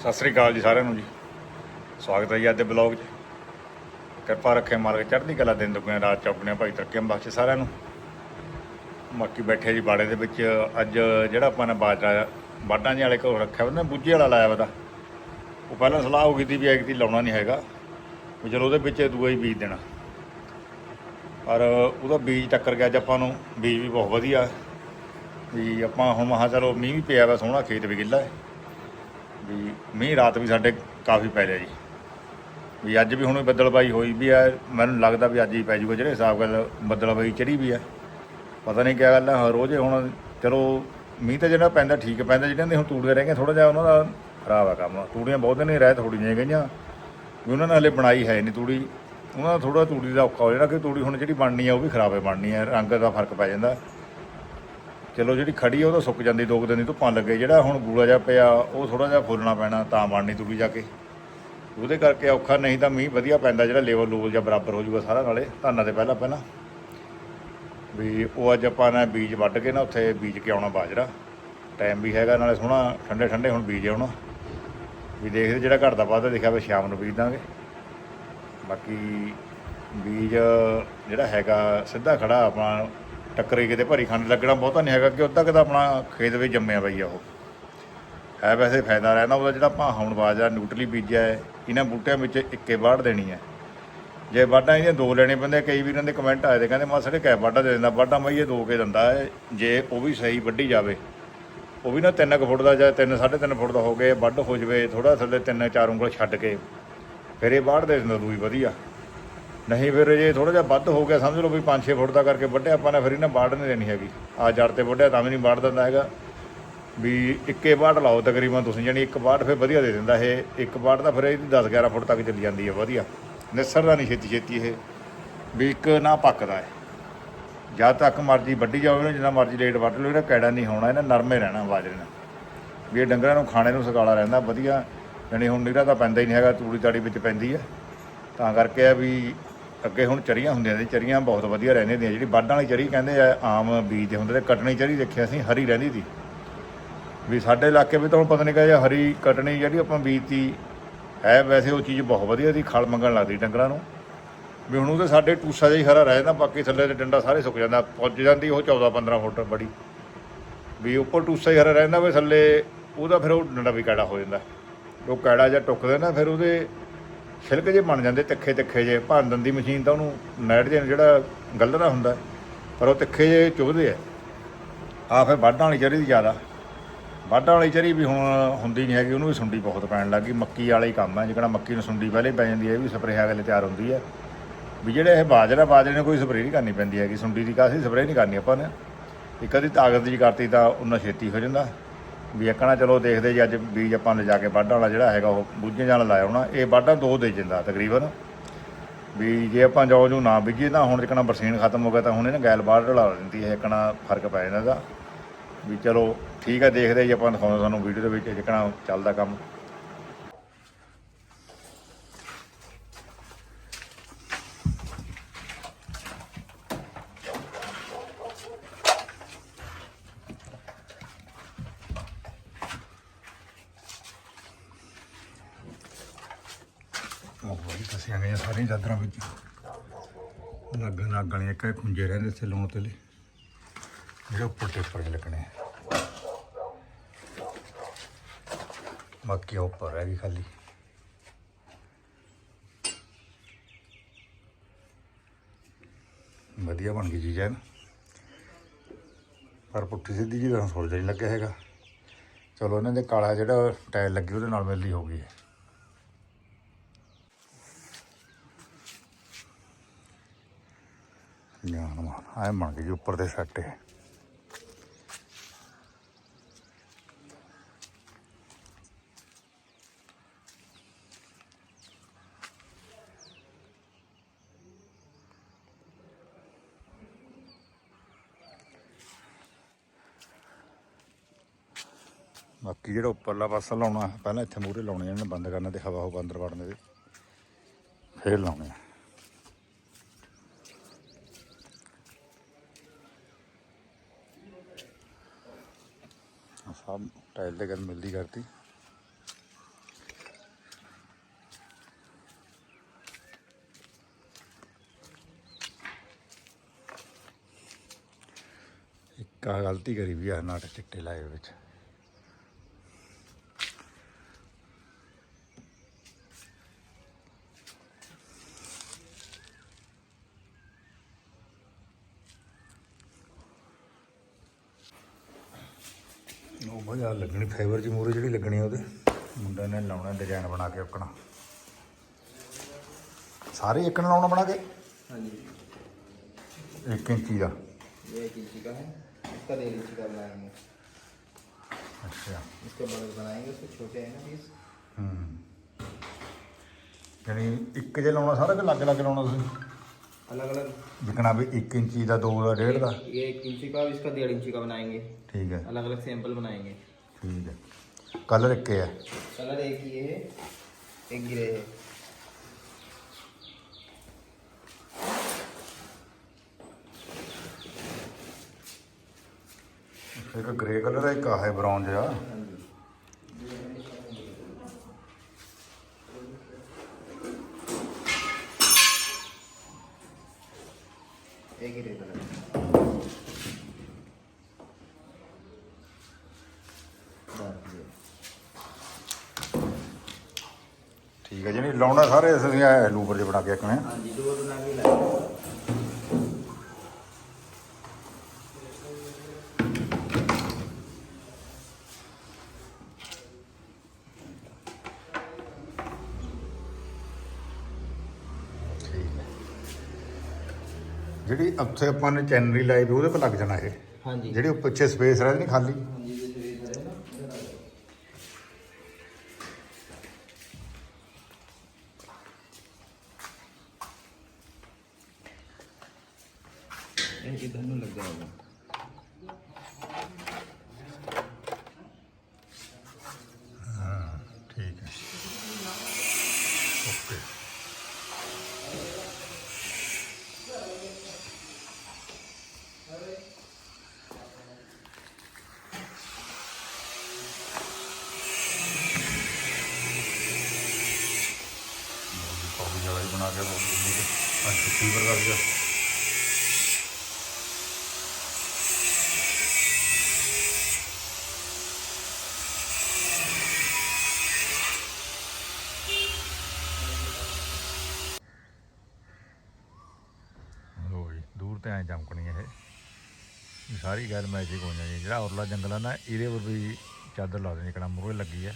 ਸਤਿ ਸ੍ਰੀ ਅਕਾਲ ਜੀ ਸਾਰਿਆਂ ਨੂੰ ਜੀ। ਸਵਾਗਤ ਹੈ ਜੀ ਅੱਜ ਦੇ ਬਲੌਗ 'ਚ। ਕਿਰਪਾ ਰੱਖੇ ਮਾਲਕ ਚੜ੍ਹਦੀ ਕਲਾ ਦਿਨ ਦੁਗਣੇ ਰਾਤ ਚੌਗਣੇ ਭਾਈ ਤਰੱਕੀਆਂ ਬਖਸ਼ੇ ਸਾਰਿਆਂ ਨੂੰ। ਬਾਕੀ ਬੈਠੇ ਜੀ ਬਾੜੇ ਦੇ ਵਿੱਚ, ਅੱਜ ਜਿਹੜਾ ਆਪਾਂ ਨੇ ਬਾਜਾ ਬਾਡਾਂ ਜਿਹੇ ਵਾਲੇ ਕੋਲ ਰੱਖਿਆ, ਉਹਨੇ ਬੁੱਝੇ ਵਾਲਾ ਲਾਇਆ ਵਾ ਉਹ ਪਹਿਲਾਂ ਸਲਾਹ ਹੋ ਗਈ ਸੀ ਵੀ ਐਗਤੀ ਲਾਉਣਾ ਨਹੀਂ ਹੈਗਾ, ਵੀ ਚਲੋ ਉਹਦੇ ਵਿੱਚ ਦੂਆ ਹੀ ਬੀਜ ਦੇਣਾ। ਪਰ ਉਹਦਾ ਬੀਜ ਟੱਕਰ ਗਿਆ ਅੱਜ ਆਪਾਂ ਨੂੰ, ਬੀਜ ਵੀ ਬਹੁਤ ਵਧੀਆ। ਵੀ ਆਪਾਂ ਹੁਣ ਮਹਾ ਚਲੋ ਮੀਂਹ ਵੀ ਪਿਆ ਵਾ, ਸੋਹਣਾ ਖੇਤ ਵੀ ਗਿੱਲਾ ਹੈ। ਵੀ ਮੀਂਹ ਰਾਤ ਵੀ ਸਾਡੇ ਕਾਫੀ ਪੈ ਲਿਆ ਜੀ। ਵੀ ਅੱਜ ਵੀ ਹੁਣ ਬੱਦਲਬਾਈ ਹੋਈ ਵੀ ਆ, ਮੈਨੂੰ ਲੱਗਦਾ ਵੀ ਅੱਜ ਹੀ ਪੈ ਜੂਗਾ ਜਿਹੜੇ ਹਿਸਾਬ ਗੱਲ ਬੱਦਲਬਾਈ ਚੜੀ ਵੀ ਆ। ਪਤਾ ਨਹੀਂ ਕਿਆ ਗੱਲ ਹੈ ਰੋਜ਼ ਹੁਣ ਚਲੋ ਮੀਂਹ ਤਾਂ ਜਿਹੜਾ ਪੈਂਦਾ ਠੀਕ ਪੈਂਦਾ ਜਿਹੜਿਆਂ ਦੇ ਹੁਣ ਤੂੜੀਆਂ ਰਹਿ ਗਈਆਂ ਥੋੜਾ ਜਿਹਾ ਉਹਨਾਂ ਦਾ ਖਰਾਬ ਆ ਕੰਮ। ਤੂੜੀਆਂ ਬਹੁਤ ਨਹੀਂ ਰਹਿ ਥੋੜੀਆਂ ਜਿਹੀਆਂ ਗਈਆਂ। ਵੀ ਉਹਨਾਂ ਨੇ ਹਲੇ ਬਣਾਈ ਹੈ ਨਹੀਂ ਤੂੜੀ। ਉਹਨਾਂ ਦਾ ਥੋੜਾ ਤੂੜੀ ਦਾ ਔਖਾ ਹੋ ਜਾਣਾ ਕਿ ਤੂੜੀ ਹੁਣ ਜਿਹੜੀ ਬਣਨੀ ਆ, ਉਹ ਵੀ ਖਰਾਬ ਹੈ ਬਣਨੀ ਹੈ ਰੰਗ ਦਾ ਫ਼ਰਕ ਪੈ ਜਾਂਦਾ। ਚਲੋ ਜਿਹੜੀ ਖੜੀ ਆ, ਉਹ ਤਾਂ ਸੁੱਕ ਜਾਂਦੀ, ਦੋ ਕੁ ਦਿਨ ਦੀ ਧੁੱਪਾਂ ਲੱਗੇ। ਜਿਹੜਾ ਹੁਣ ਗੂੜਾ ਜਿਹਾ ਪਿਆ, ਉਹ ਥੋੜਾ ਜਿਹਾ ਫੁੱਲਣਾ ਪੈਣਾ, ਤਾਂ ਬਣਨੀ ਤੂੜੀ ਜਾ ਕੇ। ਉਹਦੇ ਕਰਕੇ ਔਖਾ, ਨਹੀਂ ਤਾਂ ਮੀਂਹ ਵਧੀਆ ਪੈਂਦਾ, ਜਿਹੜਾ ਲੈਵਲ ਲੂਵਲ ਜਾਂ ਬਰਾਬਰ ਹੋ ਜੂਗਾ ਸਾਰਾ ਨਾਲੇ, ਧਾਨਾਂ ਦੇ ਪਹਿਲਾਂ ਪਹਿਲਾਂ। ਵੀ ਉਹ ਅੱਜ ਆਪਾਂ ਨੇ ਬੀਜ ਵੱਢ ਕੇ ਨਾ ਉੱਥੇ ਬੀਜ ਕੇ ਆਉਣਾ ਬਾਜਰਾ। ਟਾਈਮ ਵੀ ਹੈਗਾ, ਨਾਲੇ ਸੋਹਣਾ, ਠੰਡੇ ਠੰਡੇ ਹੁਣ ਬੀਜ ਆਉਣਾ। ਵੀ ਦੇਖਦੇ ਜਿਹੜਾ ਘਰ ਦਾ ਵਾਧਾ ਦਿਖਿਆ, ਵਾ ਸ਼ਾਮ ਨੂੰ ਬੀਜ ਦਾਂਗੇ। ਬਾਕੀ ਬੀਜ ਜਿਹੜਾ ਹੈਗਾ, ਸਿੱਧਾ ਖੜਾ ਆਪਣਾ ਟੱਕਰੇ ਕਿਤੇ ਭਰੀ ਖੰਡ ਲੱਗਣਾ ਬਹੁਤਾ ਨਹੀਂ ਹੈਗਾ ਕਿ ਉੱਦਾਂ ਕਿਦਾ ਆਪਣਾ ਖੇਤ ਵਿੱਚ ਜੰਮਿਆ ਬਈ ਆ ਉਹ। ਹੈ ਵੈਸੇ ਫਾਇਦਾ ਰਹਿਣਾ ਉਹਦਾ ਜਿਹੜਾ ਆਪਾਂ ਹੁਣ ਬਾਜ਼ਾ ਨਿਊਟਰਲੀ ਬੀਜਿਆ ਹੈ, ਇਹਨਾਂ ਬੂਟਿਆਂ ਵਿੱਚ ਇੱਕੇ ਬਾੜ ਦੇਣੀ ਹੈ। ਜੇ ਵਾਢਾਂ ਇਹਦੀਆਂ ਦੋ ਲੈਣੇ ਪੈਂਦੇ ਕਈ ਵੀਰਾਂ ਦੇ ਕਮੈਂਟ ਆਏ ਤੇ ਕਹਿੰਦੇ, ਮਾਸੜੇ ਕੈ ਵਾਢਾ ਦੇ ਦਿੰਦਾ? ਵਾਢਾਂ ਮੈਂ ਇਹ ਦੋ ਕੇ ਦਿੰਦਾ ਹੈ, ਜੇ ਉਹ ਵੀ ਸਹੀ ਵੱਢੀ ਜਾਵੇ। ਉਹ ਵੀ ਨਾ 3 ਫੁੱਟ ਦਾ ਜਾਂ 3 3.5 ਫੁੱਟ ਦਾ ਹੋ ਗਏ ਵੱਢ ਹੋ ਜਵੇ ਥੋੜਾ ਥੱਲੇ 3 4 ਉਂਗਲ ਛੱਡ ਕੇ, ਫਿਰ ਇਹ ਬਾੜ ਦੇ ਦਿੰਦਾ ਦੂਈ ਵਧੀਆ। ਨਹੀਂ ਫਿਰ ਜੇ ਥੋੜਾ ਜਿਹਾ ਵੱਧ ਹੋ ਗਿਆ, ਸਮਝ ਲਓ ਵੀ 5-6 ਫੁੱਟ ਦਾ ਕਰਕੇ ਵੱਢਿਆ, ਆਪਾਂ ਨੇ ਫਿਰ ਇਹਨਾਂ ਬਾੜ ਨਹੀਂ ਦੇਣੀ ਹੈਗੀ। ਆ ਜੜ ਤੇ ਵੱਢਿਆ ਤਾਂ ਵੀ ਨਹੀਂ ਬਾੜ ਦਿੰਦਾ ਹੈਗਾ। ਵੀ ਇੱਕੇ ਬਾੜ ਲਾਓ ਤਕਰੀਬਨ ਤੁਸੀਂ ਜਾਨੀ ਇੱਕ ਬਾੜ ਫਿਰ ਵਧੀਆ ਦੇ ਦਿੰਦਾ ਇਹ। ਇੱਕ ਬਾੜ ਦਾ ਫਿਰ ਇਹਦੀ 10-11 ਫੁੱਟ ਤੱਕ ਚੱਲੀ ਜਾਂਦੀ ਹੈ, ਵਧੀਆ। ਨਿਸਰ ਦਾ ਨਹੀਂ ਛੇਤੀ ਛੇਤੀ ਇਹ। ਵੀ ਇੱਕ ਨਾ ਪੱਕਦਾ ਹੈ। ਜਦ ਤੱਕ ਮਰਜ਼ੀ ਵੱਢੀ ਜਾਓ ਇਹਨੂੰ, ਜਿੰਨਾ ਮਰਜ਼ੀ ਲੇਟ ਵੱਢ ਲਓ, ਇਹਦਾ ਕੈੜਾ ਨਹੀਂ ਹੋਣਾ, ਇਹਨਾਂ ਨਰਮੇ ਰਹਿਣਾ ਬਾਜਰੇ ਨਾਲ। ਵੀ ਇਹ ਡੰਗਰਾਂ ਨੂੰ ਖਾਣੇ ਨੂੰ ਸਕਾਲਾ ਰਹਿੰਦਾ, ਵਧੀਆ। ਜਾਣੀ ਹੁਣ ਨਿਰਾ ਤਾਂ ਪੈਂਦਾ ਹੀ ਨਹੀਂ ਹੈਗਾ, ਤੂੜੀ ਤਾੜੀ ਵਿੱਚ ਪੈਂਦੀ ਹੈ। ਤਾਂ ਕਰਕੇ ਆ ਵੀ ਅੱਗੇ ਹੁਣ ਚਰੀਆਂ ਹੁੰਦੀਆਂ ਸੀ ਚਰੀਆਂ ਬਹੁਤ ਵਧੀਆ ਰਹਿੰਦੀਆਂ ਦੀਆਂ ਜਿਹੜੀ ਵੱਢਾਂ ਵਾਲੀ ਚਰੀ ਕਹਿੰਦੇ ਆ, ਆਮ ਬੀਜ ਦੇ ਹੁੰਦੇ ਤੇ ਕਟਣੀ ਚਰੀ ਦੇਖਿਆ ਸੀ, ਹਰੀ ਰਹਿੰਦੀ ਸੀ। ਵੀ ਸਾਡੇ ਇਲਾਕੇ ਵਿੱਚ ਤਾਂ ਹੁਣ ਪਤਾ ਨਹੀਂ ਕਿਹਾ ਹਰੀ ਕਟਣੀ ਜਿਹੜੀ ਆਪਾਂ ਬੀਜਤੀ ਹੈ, ਵੈਸੇ ਉਹ ਚੀਜ਼ ਬਹੁਤ ਵਧੀਆ ਦੀ ਖਲ ਮੰਗਣ ਲੱਗਦੀ ਡੰਗਰਾਂ ਨੂੰ। ਵੀ ਹੁਣ ਉਹ ਉਹਦੇ ਸਾਡੇ ਟੂਸਾ ਜਿਹਾ ਹੀ ਹਰਾ ਰਹਿ ਜਾਂਦਾ, ਬਾਕੀ ਥੱਲੇ ਦੇ ਡੰਡਾ ਸਾਰੇ ਸੁੱਕ ਜਾਂਦਾ, ਪੁੱਜ ਜਾਂਦੀ ਉਹ 14 15 ਫੁੱਟ ਬੜੀ। ਵੀ ਉੱਪਰ ਟੂਸਾ ਹੀ ਹਰਾ ਰਹਿੰਦਾ, ਵੀ ਥੱਲੇ ਉਹਦਾ ਫਿਰ ਉਹ ਡੰਡਾ ਵੀ ਕੈੜਾ ਹੋ ਜਾਂਦਾ। ਉਹ ਕੈੜਾ ਜਾਂ ਟੁੱਕਦੇ ਨਾ, ਫਿਰ ਉਹਦੇ ਛਿਲਕ ਜੇ ਬਣ ਜਾਂਦੇ, ਤਿੱਖੇ ਤਿੱਖੇ ਜੇ ਭੰਦਨ ਦੀ ਮਸ਼ੀਨ ਤਾਂ ਉਹਨੂੰ ਨੈਟ ਜੇ ਜਿਹੜਾ ਗੱਲਣਾ ਹੁੰਦਾ, ਪਰ ਉਹ ਤਿੱਖੇ ਜੇ ਚੁਭਦੇ ਆ। ਆ ਫਿਰ ਵਾਢਾਂ ਵਾਲੀ ਚਰੀ ਦੀ ਜ਼ਿਆਦਾ। ਵਾਢਾਂ ਵਾਲੀ ਚਰੀ ਵੀ ਹੁਣ ਹੁੰਦੀ ਨਹੀਂ ਹੈਗੀ, ਉਹਨੂੰ ਵੀ ਸੁੰਡੀ ਬਹੁਤ ਪੈਣ ਲੱਗੀ ਮੱਕੀ ਵਾਲਾ ਹੀ ਕੰਮ ਹੈ ਜਿਹੜਾ ਮੱਕੀ ਨੂੰ ਸੁੰਡੀ ਪਹਿਲੇ ਪੈ ਜਾਂਦੀ ਹੈ ਇਹ ਵੀ ਸਪਰੇਅ ਵਾਲੇ ਤਿਆਰ ਹੁੰਦੀ ਹੈ ਵੀ ਜਿਹੜੇ ਇਹ ਬਾਜਰਾ, ਬਾਜਰੇ ਨੂੰ ਕੋਈ ਸਪਰੇਅ ਨਹੀਂ ਕਰਨੀ ਪੈਂਦੀ ਹੈਗੀ। ਸੁੰਡੀ ਦੀ ਕਾਸੀ ਸਪਰੇਅ ਨਹੀਂ ਕਰਨੀ ਆਪਾਂ ਨੇ। ਇੱਕ ਅੱਧੀ ਤਾਕਤ ਦੀ ਕਰਤੀ ਤਾਂ ਉਹਨਾਂ ਛੇਤੀ ਹੋ ਜਾਂਦਾ। ਵੀ ਇੱਕਣਾ ਚਲੋ ਦੇਖਦੇ ਜੀ, ਅੱਜ ਬੀਜ ਆਪਾਂ ਲਿਜਾ ਕੇ ਵਾਢਾਂ ਵਾਲਾ ਜਿਹੜਾ ਹੈਗਾ, ਉਹ ਬੂਝੇ ਨਾਲ ਲਾਇਆ ਹੋਣਾ। ਇਹ ਵਾਢਾਂ ਦੋ ਦੇ ਜਾਂਦਾ, ਤਕਰੀਬਨ। ਵੀ ਜੇ ਆਪਾਂ ਜੋ ਜੋ ਨਾ ਬੀਜੀਏ, ਤਾਂ ਹੁਣ ਜਿਕਣਾ ਬਰਸੀਨ ਖਤਮ ਹੋ ਗਿਆ, ਤਾਂ ਹੁਣ ਇਹਨੇ ਗੈਲ ਬਾਹਰ ਢਲਾ ਦਿੰਦੀ ਹੈ ਇੱਕਣਾ ਫ਼ਰਕ ਪੈ ਜਾਂਦਾ ਇਹਦਾ। ਵੀ ਚਲੋ, ਠੀਕ ਹੈ, ਦੇਖਦੇ ਜੀ, ਆਪਾਂ ਦਿਖਾਉਂਦੇ ਤੁਹਾਨੂੰ ਵੀਡੀਓ ਦੇ ਵਿੱਚ ਜਿਕਣਾ ਚੱਲਦਾ ਕੰਮ ਉਹ ਬੜੀ ਫਸੀਆਂ ਗਈਆਂ ਸਾਰੀਆਂ ਚਾਦਰਾਂ ਵਿੱਚ ਲੱਗਣ ਲੱਗ ਗਲੀਆਂ ਇੱਕ ਖੁੰਝੇ ਰਹਿੰਦੇ ਸੀ ਲਾਉਣ ਤੇ ਲਈ। ਜਿਹੜੇ ਉੱਪਰ ਟੇਪਰ ਚ ਲੱਗਣੇ ਬਾਕੀ ਉਹ ਉੱਪਰ ਰਹਿ ਗਈ ਖਾਲੀ। ਵਧੀਆ ਬਣ ਗਈ ਚੀਜ਼ ਹੈ ਨਾ ਪਰ ਪੁੱਠੀ ਸਿੱਧੀ ਜੀ ਤਾਂ ਸੁਰਜਾ ਨਹੀਂ ਲੱਗਿਆ ਹੈਗਾ। ਚਲੋ ਇਹਨਾਂ ਦੇ ਕਾਲਾ ਜਿਹੜਾ ਟਾਇਲ ਲੱਗੀ ਉਹਦੇ ਨਾਲ ਮਿਲਦੀ ਹੋ ਗਈ ਹੈ ਜਾਨ ਮਾਨ ਆਏ ਬਣ ਗਈ ਉੱਪਰ ਦੇ ਸੱਟੇ ਬਾਕੀ ਜਿਹੜਾ ਉੱਪਰਲਾ ਪਾਸਾ ਲਾਉਣਾ, ਪਹਿਲਾਂ ਇੱਥੇ ਮੂਹਰੇ ਲਾਉਣੇ ਇਹਨਾਂ ਬੰਦ ਕਰਨਾ ਤੇ ਹਵਾ ਹੋ ਅੰਦਰ ਵੜਨ ਦੇ। ਫੇਰ ਲਾਉਣੇ ਆ। ਸਭ ਟਾਇਲ ਦੇ ਗੱਲ ਮਿਲਦੀ ਕਰਤੀ। ਇੱਕ ਗਲਤੀ ਕਰੀ ਵੀ ਆ, ਨਾਟਕ ਚਿੱਟੇ ਲਾਏ ਵਿੱਚ। ਲੱਗਣੀ ਫਾਈਬਰ ਦੀ ਮੂਰੇ ਜਿਹੜੀ ਲੱਗਣੀ ਆ ਉਹਦੇ ਮੁੰਡੇ ਨੇ ਲਾਉਣਾ ਡਿਜ਼ਾਈਨ ਬਣਾ ਕੇ ਆਪਣਾ ਸਾਰੇ ਇੱਕ ਨਾਲ ਲਾਉਣਾ ਬਣਾ ਕੇ हाँ जी 1 ਇੰਚੀ ਦਾ ये एक इंची का है इसका डेढ़ इंची का बनाएंगे ਅੱਛਾ इसके बगल बनाएंगे उसके छोटे हैं ना पीस ਹੂੰ ਯਾਨੀ ਇੱਕ ਜੇ ਲਾਉਣਾ ਸਾਰਾ ਕਿ ਲੱਗ ਲੱਗ ਲਾਉਣਾ ਤੁਸੀਂ अलग अलग ਜਿਕਣਾ ਵੀ 1 ਇੰਚੀ ਦਾ 2 ਦਾ 1.5 ਦਾ ये एक इंची का और इसका डेढ़ इंची का बनाएंगे ਠੀਕ ਹੈ अलग अलग सैंपल बनाएंगे ठीक है। कलर एक है। कलर एक ही है। एक ग्रे है। एक ग्रे कलर है एक है ब्राउन जहा एक ही कलर। ਲਾਉਣਾ ਸਾਰੇ ਅਸੀਂ ਇਹ ਲੂਬਰ ਜਿਹਾ ਬਣਾ ਕੇ ਰੱਖਣੇ ਆ। ਹਾਂਜੀ ਦੋ ਬਣਾ ਜਿਹੜੀ ਉੱਥੇ ਆਪਾਂ ਨੇ ਚੈਨਰੀ ਲਾਈ ਵੀ ਉਹਦੇ ਪਰ ਲੱਗ ਜਾਣਾ ਇਹ। ਹਾਂਜੀ। ਜਿਹੜੀ ਉੱਪਰ ਪਿੱਛੇ ਸਪੇਸ ਰਹਿ ਨਹੀਂ ਖਾਲੀ। ਕਾਫੀ ਬਣਾ ਕੇ ਬਹੁਤ ਅੱਜ ਛੁੱਟੀ ਪਰ ਕਰ ਗਿਆ ਜੀ, ਦੂਰ ਤੇ ਐ ਚਮਕਣੀ ਇਹ। ਇਹ ਸਾਰੀ ਗੱਲ ਮੈਜਿਕ ਹੋ ਜਾਂਦੀ ਜਿਹੜਾ ਔਰਲਾ ਜੰਗਲ ਆ ਨਾ, ਇਹਦੇ ਉੱਪਰ ਵੀ ਚਾਦਰ ਲਾ ਦੇਣੀ ਕਿਹੜਾ ਮੂਹਰੇ ਲੱਗੀ ਹੈ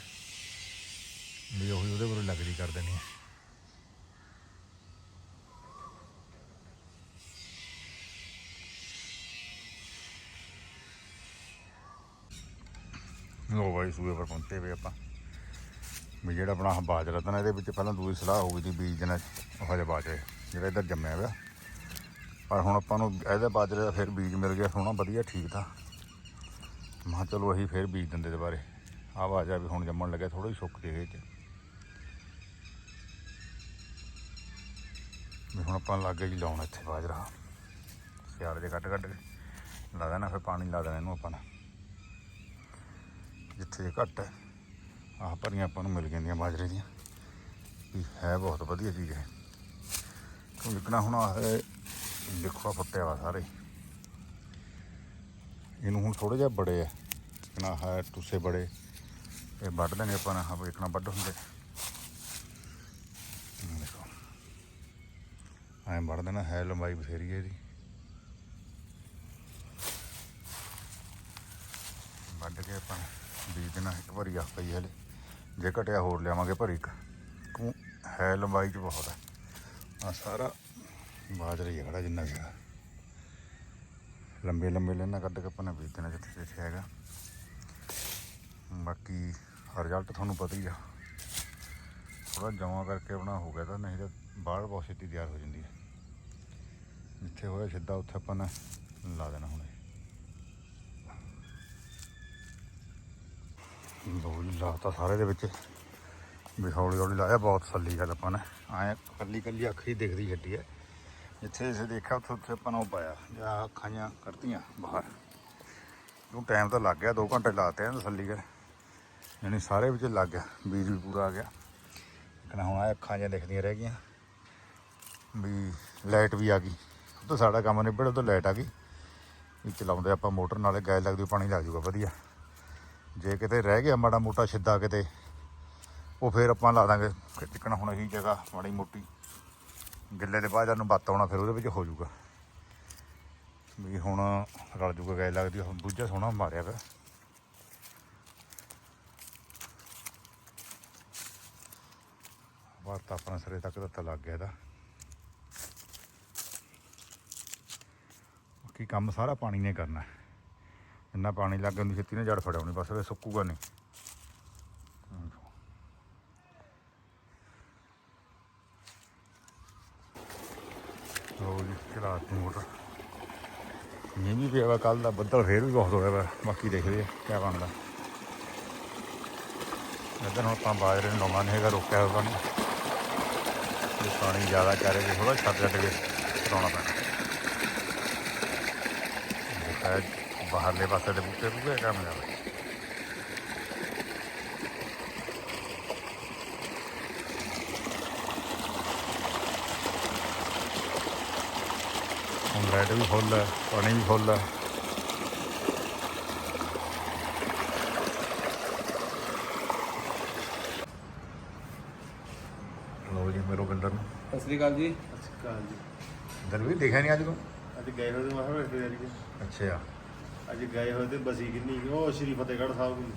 ਵੀ ਉਹੀ ਉਹਦੇ ਉੱਪਰ ਲੱਗਦੀ ਕਰ ਦੇਣੀ ਹੈ ਲੋ ਸੂਏ ਪਰ ਪਹੁੰਚੇ ਵੇ ਆਪਾਂ। ਵੀ ਜਿਹੜਾ ਆਪਣਾ ਬਾਜਰਾ ਤਾਂ ਇਹਦੇ ਵਿੱਚ ਪਹਿਲਾਂ ਦੂਜੀ ਸਲਾਹ ਹੋ ਗਈ ਸੀ ਬੀਜ ਦੇਣਾ ਉਹ ਜਿਹਾ ਬਾਜਰੇ ਜਿਹੜਾ ਇੱਧਰ ਜੰਮਿਆ ਹੋਇਆ। ਪਰ ਹੁਣ ਆਪਾਂ ਨੂੰ ਇਹਦੇ ਬਾਜਰੇ ਦਾ ਫਿਰ ਬੀਜ ਮਿਲ ਗਿਆ ਸੋਹਣਾ ਵਧੀਆ ਠੀਕ ਤਾਂ। ਮੈਂ ਕਿਹਾ ਚਲੋ ਅਸੀਂ ਫਿਰ ਬੀਜ ਦਿੰਦੇ ਦੁਬਾਰੇ। ਆਹ ਬਾਜਰਾ ਵੀ ਹੁਣ ਜੰਮਣ ਲੱਗਿਆ ਥੋੜਾ ਹੀ ਸੁੱਕ ਜੇ ਇਹ ਚ ਵੀ ਹੁਣ ਆਪਾਂ ਲੱਗੇ ਜੀ ਲਾਉਣ ਇੱਥੇ ਬਾਜਰਾ। ਸਿਆਲ ਜੇ ਕੱਟ ਕੱਟ ਕੇ। ਲਾ ਦੇਣਾ ਫਿਰ ਪਾਣੀ ਲਾ ਦੇਣਾ ਇਹਨੂੰ ਆਪਾਂ ਨੇ। ਜਿੱਥੇ ਜੇ ਘੱਟ ਹੈ। ਆਹ ਭਰੀਆਂ ਆਪਾਂ ਨੂੰ ਮਿਲ ਜਾਂਦੀਆਂ ਬਾਜਰੇ ਦੀਆਂ। ਵੀ ਹੈ ਬਹੁਤ ਵਧੀਆ ਚੀਜ਼ ਹੈ। ਕਿਉਂ ਵਿਕਣਾ ਹੁਣ ਆਹ ਦੇਖੋ ਆਹ ਫੁੱਟਿਆ ਵਾ ਸਾਰੇ। ਇਹਨੂੰ ਹੁਣ ਥੋੜੇ ਜਿਹਾ ਬੜੇ ਆ ਕਿਨਾ ਹੈ, ਟੁੱਸੇ ਬੜੇ। ਇਹ ਵੱਢ ਦੇਣੇ ਆਪਾਂ ਨੇ ਹਾਂ ਵੇਖਣਾ ਵੱਢ ਹੁੰਦੇ। ਦੇਖੋ। ਐਂ ਵੱਢ ਦੇਣਾ, ਹੈ ਲੰਬਾਈ ਬਥੇਰੀ ਹੈ ਇਹਦੀ। ਵੱਢ ਕੇ ਆਪਾਂ ਬੀਜ ਦੇਣਾ ਇੱਕ ਭਰੀ ਆ ਪਈ ਹਲੇ। ਜੇ ਘਟਿਆ ਹੋਰ ਲਿਆਵਾਂਗੇ ਭਰੀ ਇੱਕ। ਕਿਉਂ ਹੈ ਲੰਬਾਈ ਚ ਬਹੁਤ ਹੈ ਆ ਸਾਰਾ ਬਾਜਰਾ ਹੀ ਹੈ ਖੜਾ ਜਿੰਨਾ ਵੀ ਲੰਬੇ ਲੰਬੇ ਲੈਣਾ ਕੱਢ ਕੇ ਆਪਾਂ ਨੇ ਬੀਜ ਦੇਣਾ ਜਿੱਥੇ ਜਿੱਥੇ ਹੈਗਾ। ਬਾਕੀ ਰਿਜ਼ਲਟ ਤੁਹਾਨੂੰ ਪਤਾ ਹੀ ਆ। ਥੋੜਾ ਜਮਾ ਕਰਕੇ ਆਪਣਾ ਹੋ ਗਿਆ ਤਾਂ ਨਹੀਂ ਤਾਂ ਬਾਹਰ ਬਹੁਤ ਛੇਤੀ ਤਿਆਰ ਹੋ ਜਾਂਦੀ ਹੈ। ਜਿੱਥੇ ਹੋਇਆ ਸਿੱਧਾ ਉੱਥੇ ਆਪਾਂ ਨੇ ਲਾ ਦੇਣਾ ਹੁਣ ਇਹ ਲੋ ਜੀ, ਲਾਤਾ ਸਾਰੇ ਦੇ ਵਿੱਚ। ਵੀ ਹੌਲੀ ਹੌਲੀ ਲਾਇਆ, ਬਹੁਤ ਸੱਲੀ ਗੱਲ ਆਪਾਂ ਨੇ। ਐ ਕੱਲੀ ਕੱਲੀ ਅੱਖ ਹੀ ਦਿਖਦੀ ਛੱਡੀ ਹੈ। ਜਿੱਥੇ ਜਿੱਥੇ ਦੇਖਿਆ, ਉੱਥੇ ਉੱਥੇ ਆਪਾਂ ਨੂੰ ਉਹ ਪਾਇਆ। ਜਾਂ ਅੱਖਾਂ ਜਿਹੀਆਂ ਕਰਤੀਆਂ ਬਾਹਰ। ਨੂੰ ਟਾਈਮ ਤਾਂ ਲੱਗ ਗਿਆ 2 ਘੰਟੇ ਲਾਤੇ ਆ ਤਸੱਲੀ ਗੱਲ। ਯਾਨੀ ਸਾਰੇ ਵਿੱਚ ਲੱਗ ਗਿਆ, ਬੀਜ ਵੀ ਪੂਰਾ ਆ ਗਿਆ। ਕਹਿੰਦਾ ਹੁਣ ਆ ਅੱਖਾਂ ਜਿਹੀਆਂ ਦਿਖਦੀਆਂ ਰਹਿ ਗਈਆਂ। ਵੀ ਲਾਈਟ ਵੀ ਆ ਗਈ। ਉਹ ਤਾਂ ਸਾਡਾ ਕੰਮ ਨਿਬੜਿਆ, ਉਹ ਤਾਂ ਲਾਈਟ ਆ ਗਈ। ਵੀ ਚਲਾਉਂਦੇ ਆਪਾਂ ਮੋਟਰ, ਨਾਲੇ ਗੈਸ ਲੱਗਦੀ ਪਾਣੀ ਲੱਗ ਜੂਗਾ ਵਧੀਆ। ਜੇ ਕਿਤੇ ਰਹਿ ਗਿਆ ਮਾੜਾ ਮੋਟਾ ਸਿੱਧਾ ਕਿਤੇ, ਉਹ ਫਿਰ ਆਪਾਂ ਲਾ ਦਾਂਗੇ। ਫਿਰ ਟਿਕਣਾ ਹੁਣ ਇਹੀ ਜਗ੍ਹਾ, ਮਾੜੀ ਮੋਟੀ। ਗਿੱਲੇ ਦੇ ਬਾਅਦ ਨੂੰ ਬੱਤ ਆਉਣਾ, ਫਿਰ ਉਹਦੇ ਵਿੱਚ ਹੋ ਜਾਊਗਾ। ਵੀ ਹੁਣ ਰਲ ਜੂਗਾ ਗੈਸ ਲੱਗਦੀ ਹੁਣ ਦੂਜਾ ਸੋਹਣਾ ਮਾਰਿਆ ਪਿਆ। ਬਾਤ ਆਪਣਾ ਸਿਰੇ ਤੱਕ ਤਾਂ ਲੱਗ ਗਿਆ ਇਹਦਾ। ਬਾਕੀ ਕੰਮ ਸਾਰਾ ਪਾਣੀ ਨੇ ਕਰਨਾ। ਇੰਨਾ ਪਾਣੀ ਲੱਗ ਗਿਆ ਉਹਨੂੰ ਛੇਤੀ ਨਾਲ ਜੜ ਫੜਾਉਣੀ ਬਸ ਇਹ ਸੁੱਕੂਗਾ ਨਹੀਂ। ਲੋ ਜੀ ਚਲਾਤੀ ਮੋਟਰ। ਇਹ ਵੀ ਪਿਆ ਕੱਲ ਦਾ ਬੱਦਲ ਫੇਰ ਵੀ ਬਹੁਤ ਹੋਇਆ ਵਾ, ਬਾਕੀ ਦੇਖਦੇ ਆ ਕੀ ਬਣਦਾ। ਇੱਧਰ ਹੁਣ ਆਪਾਂ ਬਾਜਰੇ ਨੂੰ ਲਾਉਣਾ ਨਹੀਂ ਹੈਗਾ, ਰੋਕਿਆ ਹੋਇਆ ਪਾਣੀ। ਜੇ ਪਾਣੀ ਜ਼ਿਆਦਾ ਕਰੇ ਤੇ ਥੋੜਾ ਛੱਡ ਛੱਡ ਕੇ ਚਲਾਉਣਾ ਪੈਣਾ। ਬਾਹਰਲੇ ਪਾਸੇ ਦੇ ਬੂਟੇ ਬੂਟੇ ਕੰਮ ਜ਼ਿਆਦਾ ਹੁਣ ਲਾਈਟ ਵੀ ਫੁੱਲ ਹੈ ਪਾਣੀ ਵੀ ਫੁੱਲ ਹੈ ਲੋ ਜੀ ਮੇਰੋ ਗੰਦਰ ਨੂੰ ਸਤਿ ਸ੍ਰੀ ਅਕਾਲ ਜੀ। ਕਾਲ ਜੀ। ਗੰਦਰ ਵੀ ਦੇਖਿਆ ਨਹੀਂ ਅੱਜ ਤੋਂ ਅੱਜ ਗਏ ਹੋਏ ਤੇ ਮਾਹਰ ਬੈਠੇ ਅੱਜ ਅੱਛਾ। ਅੱਜ ਗਏ ਹੋਏ ਤੇ ਬਸੀ ਕਿੰਨੀ ਕੁ, ਉਹ ਸ਼੍ਰੀ ਫਤਿਹਗੜ੍ਹ ਸਾਹਿਬ ਦੀ।